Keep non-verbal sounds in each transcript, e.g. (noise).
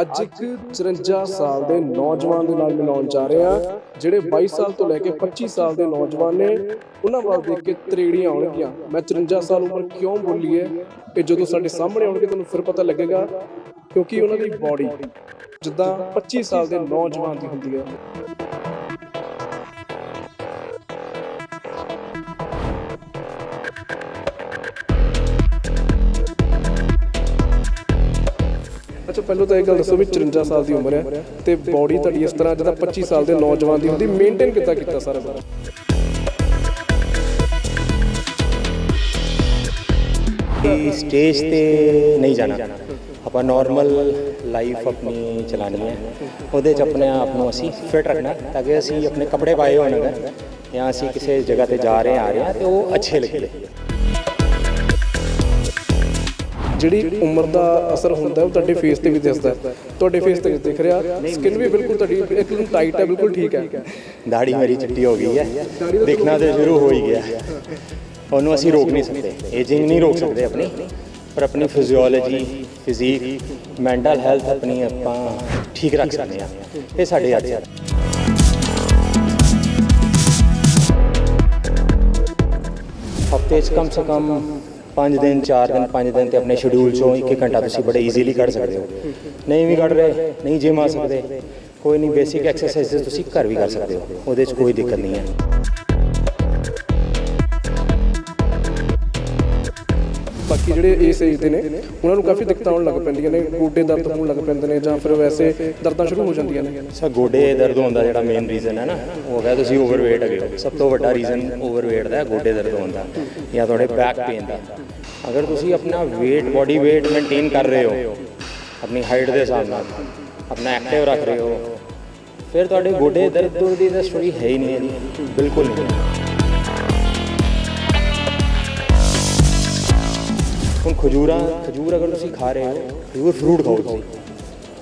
ਅੱਜ ਇੱਕ 54 ਸਾਲ ਦੇ ਨੌਜਵਾਨ ਦੇ ਨਾਲ ਮਿਲਾਉਣ ਜਾ ਰਹੇ ਹਾਂ, ਜਿਹੜੇ 22 ਸਾਲ ਤੋਂ ਲੈ ਕੇ 25 ਸਾਲ ਦੇ ਨੌਜਵਾਨ ਨੇ। ਉਹਨਾਂ ਵੱਲ ਦੇਖ ਕੇ ਤਰੇੜੀਆਂ ਆਉਣਗੀਆਂ। ਮੈਂ 54 ਸਾਲ ਉਮਰ ਕਿਉਂ ਬੋਲੀ ਹੈ ਇਹ ਜਦੋਂ ਸਾਡੇ ਸਾਹਮਣੇ ਆਉਣਗੇ, ਤੁਹਾਨੂੰ ਫਿਰ ਪਤਾ ਲੱਗੇਗਾ, ਕਿਉਂਕਿ ਉਹਨਾਂ ਦੀ ਬਾਡੀ ਜਿੱਦਾਂ 25 ਸਾਲ ਦੇ ਨੌਜਵਾਨ ਦੀ ਹੁੰਦੀ ਹੈ। ਅੱਛਾ ਪਹਿਲਾਂ ਤਾਂ ਇਹ ਗੱਲ ਦੱਸੋ ਵੀ 54 ਸਾਲ ਦੀ ਉਮਰ ਹੈ ਤੇ ਬਾਡੀ ਤੁਹਾਡੀ ਇਸ ਤਰ੍ਹਾਂ ਜਿੱਦਾਂ 25 ਸਾਲ ਦੇ ਨੌਜਵਾਨ ਦੀ ਹੁੰਦੀ ਮੇਨਟੇਨ ਕਿੱਦਾਂ ਕੀਤਾ ਸਾਰਾ ਕੁਝ ਕਿ ਸਟੇਜ ਤੇ ਨਹੀਂ ਜਾਣਾ। ਆਪਾਂ ਨਾਰਮਲ ਲਾਈਫ ਆਪਣੀ ਚਲਾਣੀ ਹੈ। ਉਹਦੇ ਚ ਆਪਣੇ ਆਪ ਨੂੰ ਅਸੀਂ ਫਿਟ ਰੱਖਣਾ ਤਾਂ ਕਿ ਅਸੀਂ ਆਪਣੇ ਕੱਪੜੇ ਪਾਏ ਹੋਣ ਅਗਰ ਜਾਂ ਅਸੀਂ ਕਿਸੇ ਜਗ੍ਹਾ ਤੇ ਜਾ ਰਹੇ ਹਾਂ, ਆ ਰਹੇ ਹਾਂ ਤੇ ਉਹ ਅੱਛੇ ਲੱਗੇ। ਜਿਹੜੀ ਉਮਰ ਦਾ ਅਸਰ ਹੁੰਦਾ ਉਹ ਤੁਹਾਡੇ ਫੇਸ ਤੇ ਵੀ ਦਿਸਦਾ ਤੁਹਾਡੇ ਫੇਸ ਤੇ ਦਿਖ ਰਿਹਾ। ਸਕਿਨ ਵੀ ਬਿਲਕੁਲ ਤੁਹਾਡੀ ਇੱਕਦਮ ਟਾਈਟ ਹੈ, ਬਿਲਕੁਲ ਠੀਕ ਹੈ। ਦਾੜੀ ਮੇਰੀ ਚਿੱਟੀ ਹੋ ਗਈ ਹੈ। ਦੇਖਣਾ ਤੇ ਸ਼ੁਰੂ ਹੋ ਹੀ ਗਿਆ। ਉਹਨੂੰ ਅਸੀਂ ਰੋਕ ਨਹੀਂ ਸਕਦੇ। ਏਜਿੰਗ ਨਹੀਂ ਰੋਕ ਸਕਦੇ ਆਪਣੀ। ਪਰ ਆਪਣੀ ਫਿਜ਼ੀਓਲੋਜੀ ਫਿਜ਼ੀਕ ਮੈਂਟਲ ਹੈਲਥ ਆਪਣੀ ਆਪਾਂ ਠੀਕ ਰੱਖ ਸਕਦੇ ਹਾਂ। ਇਹ ਸਾਡੇ ਹੱਥ 'ਚ ਹਫ਼ਤੇ 'ਚ ਕਮ ਸੇ ਕਮ 5 ਦਿਨ 4 ਦਿਨ 5 ਦਿਨ ਤੇ ਆਪਣੇ ਸ਼ਡਿਊਲ ਚੋਂ ਇੱਕ ਘੰਟਾ ਤੁਸੀਂ ਬੜੇ ਈਜ਼ੀਲੀ ਕੱਢ ਸਕਦੇ ਹੋ। ਨਹੀਂ ਵੀ ਕੱਢ ਰਹੇ, ਨਹੀਂ ਜਿਮ ਆ ਸਕਦੇ। ਕੋਈ ਨਹੀਂ ਬੇਸਿਕ ਐਕਸਰਸਾਈਜ਼ ਤੁਸੀਂ ਘਰ ਵੀ ਕਰ ਸਕਦੇ ਹੋ। ਉਹਦੇ 'ਚ ਕੋਈ ਦਿੱਕਤ ਨਹੀਂ ਹੈ। ਬਾਕੀ ਜਿਹੜੇ ਇਸ ਏਜ ਦੇ ਨੇ, ਉਹਨਾਂ ਨੂੰ ਕਾਫੀ ਦਿੱਕਤਾਂ ਆਉਣ ਲੱਗ ਪੈਂਦੀਆਂ ਨੇ, ਗੋਡੇ ਦਰਦ ਹੋਣ ਲੱਗ ਪੈਂਦੇ ਨੇ ਜਾਂ ਫਿਰ ਵੈਸੇ ਦਰਦਾਂ ਸ਼ੁਰੂ ਹੋ ਜਾਂਦੀਆਂ ਨੇ। ਸਰ ਗੋਡੇ ਦਰਦ ਹੋਣ ਦਾ ਜਿਹੜਾ ਮੇਨ ਰੀਜ਼ਨ ਹੈ ਨਾ, ਉਹ ਹੈਗਾ ਤੁਸੀਂ ਓਵਰਵੇਟ ਹੈਗੇ ਹੋ। ਸਭ ਤੋਂ ਵੱਡਾ ਰੀਜ਼ਨ ਓਵਰਵੇਟ ਦਾ ਗੋਡੇ ਦਰਦ ਹੋਣ ਦਾ ਜਾਂ ਤੁਹਾਡੇ ਬੈਕ ਪੇਨ ਦਾ। ਅਗਰ ਤੁਸੀਂ ਆਪਣਾ weight ਬੋਡੀ weight ਮੇਨਟੇਨ ਕਰ ਰਹੇ ਹੋ, ਆਪਣੀ ਹਾਈਟ ਦੇ ਹਿਸਾਬ ਨਾਲ, ਆਪਣਾ ਐਕਟਿਵ ਰੱਖ ਰਹੇ ਹੋ, ਫਿਰ ਤੁਹਾਡੇ ਗੋਡੇ ਦਰਦ ਦੁਰਦ ਦੀ ਤਾਂ ਸਟੋਰੀ ਹੈ ਹੀ ਨਹੀਂ। ਹੈ ਜੀ ਬਿਲਕੁਲ ਨਹੀਂ। ਖਜੂਰਾਂ, ਖਜੂਰ ਅਗਰ ਤੁਸੀਂ ਖਾ ਰਹੇ ਹੋ, ਖਜੂਰ ਫਰੂਟ ਖਾਓ ਤੁਸੀਂ।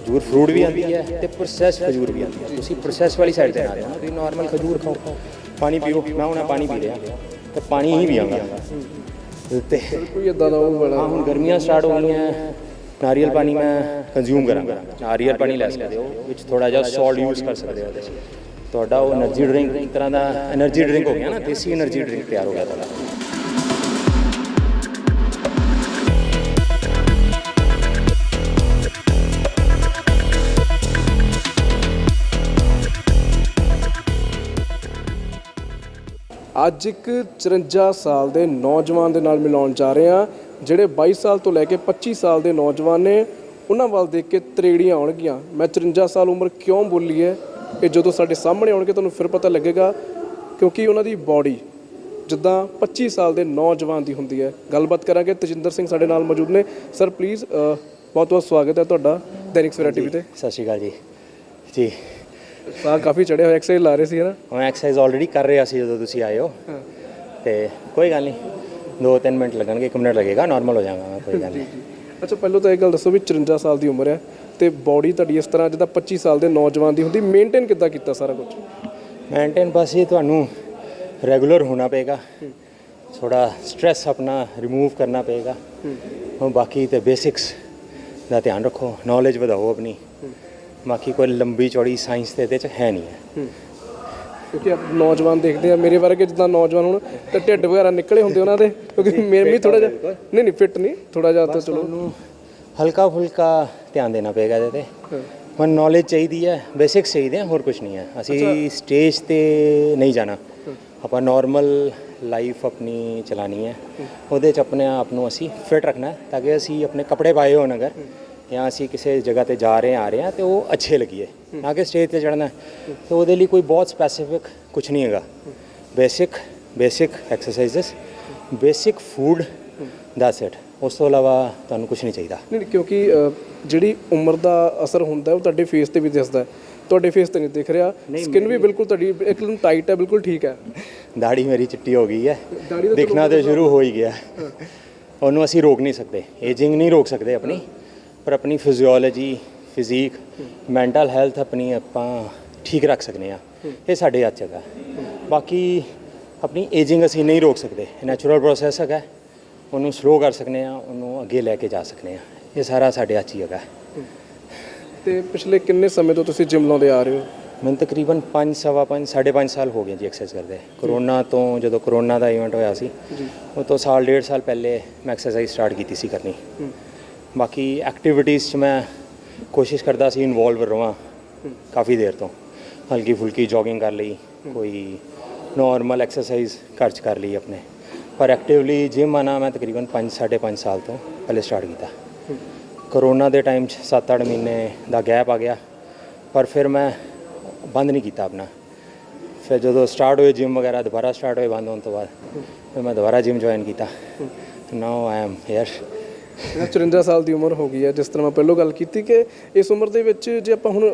ਖਜੂਰ ਫਰੂਟ ਵੀ ਆਉਂਦੀ ਹੈ ਤੇ ਪ੍ਰੋਸੈਸ ਖਜੂਰ ਵੀ ਆਉਂਦੀ ਹੈ। ਤੁਸੀਂ ਪ੍ਰੋਸੈਸ ਵਾਲੀ ਸਾਈਡ ਤੇ ਆ ਰਹੇ ਹੋ। ਤੁਸੀਂ ਨਾਰਮਲ ਖਜੂਰ ਖਾਓ। ਪਾਣੀ ਪੀਓ। ਮੈਂ ਹੁਣ ਪਾਣੀ ਪੀ ਰਿਹਾ। ਤੇ ਪਾਣੀ ਹੀ ਪੀਵਾਂਗਾ ਤੇ ਕੋਈ ਇਦਾਂ ਦਾ ਉਹ ਵਾਲਾ ਹੁਣ ਗਰਮੀਆਂ ਸਟਾਰਟ ਹੋ ਗਈਆਂ। ਨਾਰੀਅਲ ਪਾਣੀ ਮੈਂ ਕੰਜ਼ਿਊਮ ਕਰਾਂਗਾ। ਨਾਰੀਅਲ ਪਾਣੀ ਲੈ ਸਕਦੇ ਹੋ। ਵਿੱਚ ਥੋੜਾ ਜਿਹਾ ਸਾਲਟ ਯੂਜ਼ ਕਰ ਸਕਦੇ ਹੋ ਤੁਹਾਡਾ ਉਹ એનર્ਜੀ ਡਰਿੰਕ ਤਰ੍ਹਾਂ ਦਾ એનર્ਜੀ ਡਰਿੰਕ ਹੋ ਗਿਆ ਨਾ। ਦੇਸੀ એનર્ਜੀ ਡਰਿੰਕ ਤਿਆਰ ਹੋ ਗਿਆ ਤੁਹਾਡਾ। ਅੱਜ ਇੱਕ 54 ਸਾਲ ਦੇ ਨੌਜਵਾਨ ਦੇ ਨਾਲ ਮਿਲਾਉਣ ਜਾ ਰਹੇ ਹਾਂ ਜਿਹੜੇ 22 ਸਾਲ ਤੋਂ ਲੈ ਕੇ 25 ਸਾਲ ਦੇ ਨੌਜਵਾਨ ਨੇ ਉਹਨਾਂ ਵੱਲ ਦੇਖ ਕੇ ਤਰੇੜੀਆਂ ਆਉਣਗੀਆਂ। ਮੈਂ 54 ਸਾਲ ਉਮਰ ਕਿਉਂ ਬੋਲੀ ਹੈ? ਇਹ ਜਦੋਂ ਸਾਡੇ ਸਾਹਮਣੇ ਆਉਣਗੇ ਤੁਹਾਨੂੰ ਫਿਰ ਪਤਾ ਲੱਗੇਗਾ ਕਿਉਂਕਿ ਉਹਨਾਂ ਦੀ ਬਾਡੀ ਜਿੱਦਾਂ 25 ਸਾਲ ਦੇ ਨੌਜਵਾਨ ਦੀ ਹੁੰਦੀ ਹੈ। ਗੱਲਬਾਤ ਕਰਾਂਗੇ ਤਜਿੰਦਰ ਸਿੰਘ ਸਾਡੇ ਨਾਲ ਮੌਜੂਦ ਨੇ। ਸਰ ਪਲੀਜ਼ ਬਹੁਤ ਬਹੁਤ ਸਵਾਗਤ ਹੈ ਤੁਹਾਡਾ ਦੈਨਿਕ ਸਵੇਰਾ ਟੀਵੀ ਤੇ। ਸਤਿ ਸ਼੍ਰੀ ਅਕਾਲ ਜੀ। ਜੀ ਸਾਹ ਕਾਫੀ ਚੜਿਆ ਹੋਇਆ ਐਕਸਰਸਾਈਜ਼ ਲਾ ਰਹੇ ਸੀ ਨਾ? ਮੈਂ ਐਕਸਰਸਾਈਜ਼ ਆਲਰੇਡੀ ਕਰ ਰਿਹਾ ਸੀ ਜਦੋਂ ਤੁਸੀਂ ਆਏ ਹੋ। ਤੇ ਕੋਈ ਗੱਲ ਨਹੀਂ 2-3 ਮਿੰਟ ਲੱਗਣਗੇ 1 ਮਿੰਟ ਲੱਗੇਗਾ ਨਾਰਮਲ ਹੋ ਜਾਵਾਂਗਾ ਮੈਂ ਕੋਈ ਗੱਲ ਨਹੀਂ। ਅੱਛਾ ਪਹਿਲਾਂ ਤਾਂ ਇਹ ਗੱਲ ਦੱਸੋ ਵੀ 54 ਸਾਲ ਦੀ ਉਮਰ ਹੈ ਤੇ ਬਾਡੀ ਤੁਹਾਡੀ ਇਸ ਤਰ੍ਹਾਂ ਜਿੱਦਾਂ 25 ਸਾਲ ਦੇ ਨੌਜਵਾਨ ਦੀ ਹੁੰਦੀ ਮੇਨਟੇਨ ਕਿੱਦਾਂ ਕੀਤਾ ਸਾਰਾ ਕੁਝ ਮੇਨਟੇਨ ਬਸ ਇਹ ਤੁਹਾਨੂੰ ਰੈਗੂਲਰ ਹੋਣਾ ਪਏਗਾ। ਥੋੜਾ ਸਟ्रेस ਆਪਣਾ ਰਿਮੂਵ ਕਰਨਾ ਪਏਗਾ। ਹੁਣ ਬਾਕੀ ਤੇ ਬੇਸਿਕਸ ਦਾ ਧਿਆਨ ਰੱਖੋ ਨੌਲੇਜ ਵਧਾਓ ਆਪਣੀ। ਬਾਕੀ ਕੋਈ ਲੰਬੀ ਚੌੜੀ ਸਾਇੰਸ ਤੇ ਇਹਦੇ ਚ ਹੈ ਨਹੀਂ ਹੈ। ਕਿਉਂਕਿ ਆਪ ਨੌਜਵਾਨ ਦੇਖਦੇ ਆ ਮੇਰੇ ਵਰਗੇ ਜਿੱਦਾਂ ਨੌਜਵਾਨ ਹੁਣ ਤੇ ਢਿੱਡ ਵਗੈਰਾ ਨਿਕਲੇ ਹੁੰਦੇ ਉਹਨਾਂ ਦੇ ਕਿਉਂਕਿ ਮੇਰੇ ਵੀ ਥੋੜਾ ਜਿਹਾ ਨਹੀਂ ਨਹੀਂ ਫਿੱਟ ਨਹੀਂ ਥੋੜਾ ਜਿਹਾ ਤਾਂ ਚਲੋ। ਹਲਕਾ ਫੁਲਕਾ ਧਿਆਨ ਦੇਣਾ ਪਏਗਾ ਇਹਦੇ ਤੇ। ਹੁਣ ਨੌਲੇਜ ਚਾਹੀਦੀ ਹੈ ਬੇਸਿਕਸ ਚਾਹੀਦੇ ਆ ਹੋਰ ਕੁਝ ਨਹੀਂ ਹੈ। ਅਸੀਂ ਸਟੇਜ ਤੇ ਨਹੀਂ ਜਾਣਾ। ਆਪਾਂ ਨਾਰਮਲ ਲਾਈਫ ਆਪਣੀ ਚਲਾਣੀ ਹੈ। ਉਹਦੇ ਚ ਆਪਣੇ ਆਪ ਨੂੰ ਅਸੀਂ ਫਿਟ ਰੱਖਣਾ ਤਾਂ ਕਿ ਅਸੀਂ ਆਪਣੇ ਕੱਪੜੇ ਪਾਏ ਹੋਣ ਅਗਰ। ਜਾਂ ਅਸੀਂ ਕਿਸੇ ਜਗ੍ਹਾ ਤੇ ਜਾ ਰਹੇ ਆ ਰਹੇ ਹਾਂ ਤੇ ਉਹ ਅੱਛੇ ਲੱਗੀਏ। ਨਾ ਕਿ ਸਟੇਜ ਤੇ ਚੜਨਾ ਤੇ ਉਹਦੇ ਲਈ ਕੋਈ ਬਹੁਤ ਸਪੈਸੀਫਿਕ ਕੁਝ ਨਹੀਂ ਹੈਗਾ। Basic basic exercises basic food that's it ਉਸ ਤੋਂ ਇਲਾਵਾ ਤੁਹਾਨੂੰ ਕੁਝ ਨਹੀਂ ਚਾਹੀਦਾ। ਨਹੀਂ ਕਿਉਂਕਿ ਜਿਹੜੀ ਉਮਰ ਦਾ ਅਸਰ ਹੁੰਦਾ ਉਹ ਤੁਹਾਡੇ ਫੇਸ ਤੇ ਵੀ ਦਿਸਦਾ ਤੁਹਾਡੇ ਫੇਸ ਤੇ ਨਹੀਂ ਦਿਖ ਰਿਹਾ। ਸਕਿਨ ਵੀ ਬਿਲਕੁਲ ਤੁਹਾਡੀ ਇੱਕਦਮ ਟਾਈਟ ਹੈ ਬਿਲਕੁਲ ਠੀਕ ਹੈ। ਦਾੜੀ ਮੇਰੀ ਚਿੱਟੀ ਹੋ ਗਈ ਹੈ। ਦਿਖਣਾ ਤੇ ਸ਼ੁਰੂ ਹੋ। ਹੀ ਗਿਆ। ਉਹਨੂੰ ਅਸੀਂ ਰੋਕ ਨਹੀਂ ਸਕਦੇ। ਏਜਿੰਗ ਨਹੀਂ ਰੋਕ ਸਕਦੇ ਆਪਣੀ। ਪਰ ਆਪਣੀ ਫਿਜ਼ੀਓਲੋਜੀ ਫਿਜ਼ੀਕ ਮੈਂਟਲ ਹੈਲਥ ਆਪਣੀ ਆਪਾਂ ਠੀਕ ਰੱਖ ਸਕਦੇ ਆ ਇਹ ਸਾਡੇ ਹੱਥ ਹੈਗਾ। ਬਾਕੀ ਆਪਣੀ ਏਜਿੰਗ ਅਸੀਂ ਨਹੀਂ ਰੋਕ ਸਕਦੇ। ਨੈਚੁਰਲ ਪ੍ਰੋਸੈਸ ਹੈਗਾ। ਉਹਨੂੰ ਸਲੋ ਕਰ ਸਕਦੇ ਆ ਉਹਨੂੰ ਅੱਗੇ ਲੈ ਕੇ ਜਾ ਸਕਦੇ ਆ ਇਹ ਸਾਰਾ ਸਾਡੇ ਹੱਥ ਹੀ ਹੈਗਾ। ਤੇ ਪਿਛਲੇ ਕਿੰਨੇ ਸਮੇਂ ਤੋਂ ਤੁਸੀਂ ਜਿਮ ਲਾਉਂਦੇ ਆ ਰਹੇ ਹੋ? ਮੈਨੂੰ ਤਕਰੀਬਨ 5 ਸਵਾ 5 5.5 ਸਾਲ ਹੋ ਗਏ ਜੀ ਐਕਸਰਸਾਈਜ਼ ਕਰਦੇ। ਕਰੋਨਾ ਤੋਂ ਜਦੋਂ ਕਰੋਨਾ ਦਾ ਇਵੈਂਟ ਹੋਇਆ ਸੀ ਉਹ ਤੋਂ ਸਾਲ ਡੇਢ ਸਾਲ ਪਹਿਲੇ ਮੈਂ ਐਕਸਰਸਾਈਜ਼ ਸਟਾਰਟ ਕੀਤੀ ਸੀ ਕਰਨੀ। ਬਾਕੀ ਐਕਟੀਵਿਟੀਜ਼ 'ਚ ਮੈਂ ਕੋਸ਼ਿਸ਼ ਕਰਦਾ ਸੀ ਇਨਵੋਲਵ ਰਵਾਂ ਕਾਫੀ ਦੇਰ ਤੋਂ। ਹਲਕੀ ਫੁਲਕੀ ਜੋਗਿੰਗ ਕਰ ਲਈ, ਕੋਈ ਨਾਰਮਲ ਐਕਸਰਸਾਈਜ਼ ਘਰ 'ਚ ਕਰ ਲਈ ਆਪਣੇ। ਪਰ ਐਕਟਿਵਲੀ ਜਿਮ ਆਣਾ ਮੈਂ ਤਕਰੀਬਨ 5 5.5 ਸਾਲ ਤੋਂ ਪਹਿਲੇ ਸਟਾਰਟ ਕੀਤਾ। ਕਰੋਨਾ ਦੇ ਟਾਈਮ 'ਚ 7-8 ਮਹੀਨੇ ਦਾ ਗੈਪ ਆ ਗਿਆ, ਪਰ ਫਿਰ ਮੈਂ ਬੰਦ ਨਹੀਂ ਕੀਤਾ ਆਪਣਾ। ਫਿਰ ਜਦੋਂ ਸਟਾਰਟ ਹੋਏ ਜਿਮ ਵਗੈਰਾ, ਦੁਬਾਰਾ ਸਟਾਰਟ ਹੋਏ ਬੰਦ ਹੋਣ ਤੋਂ ਬਾਅਦ, ਫਿਰ ਮੈਂ ਦੁਬਾਰਾ ਜਿਮ ਜੁਆਇਨ ਕੀਤਾ। ਨਾਓ ਆਈ ਐਮ ਹੇਅਰ ਇਹਨਾਂ 54 ਸਾਲ ਦੀ ਉਮਰ ਹੋ ਗਈ ਹੈ ਜਿਸ ਤਰ੍ਹਾਂ ਮੈਂ ਪਹਿਲਾਂ ਗੱਲ ਕੀਤੀ ਕਿ ਇਸ ਉਮਰ ਦੇ ਵਿੱਚ ਜੇ ਆਪਾਂ ਹੁਣ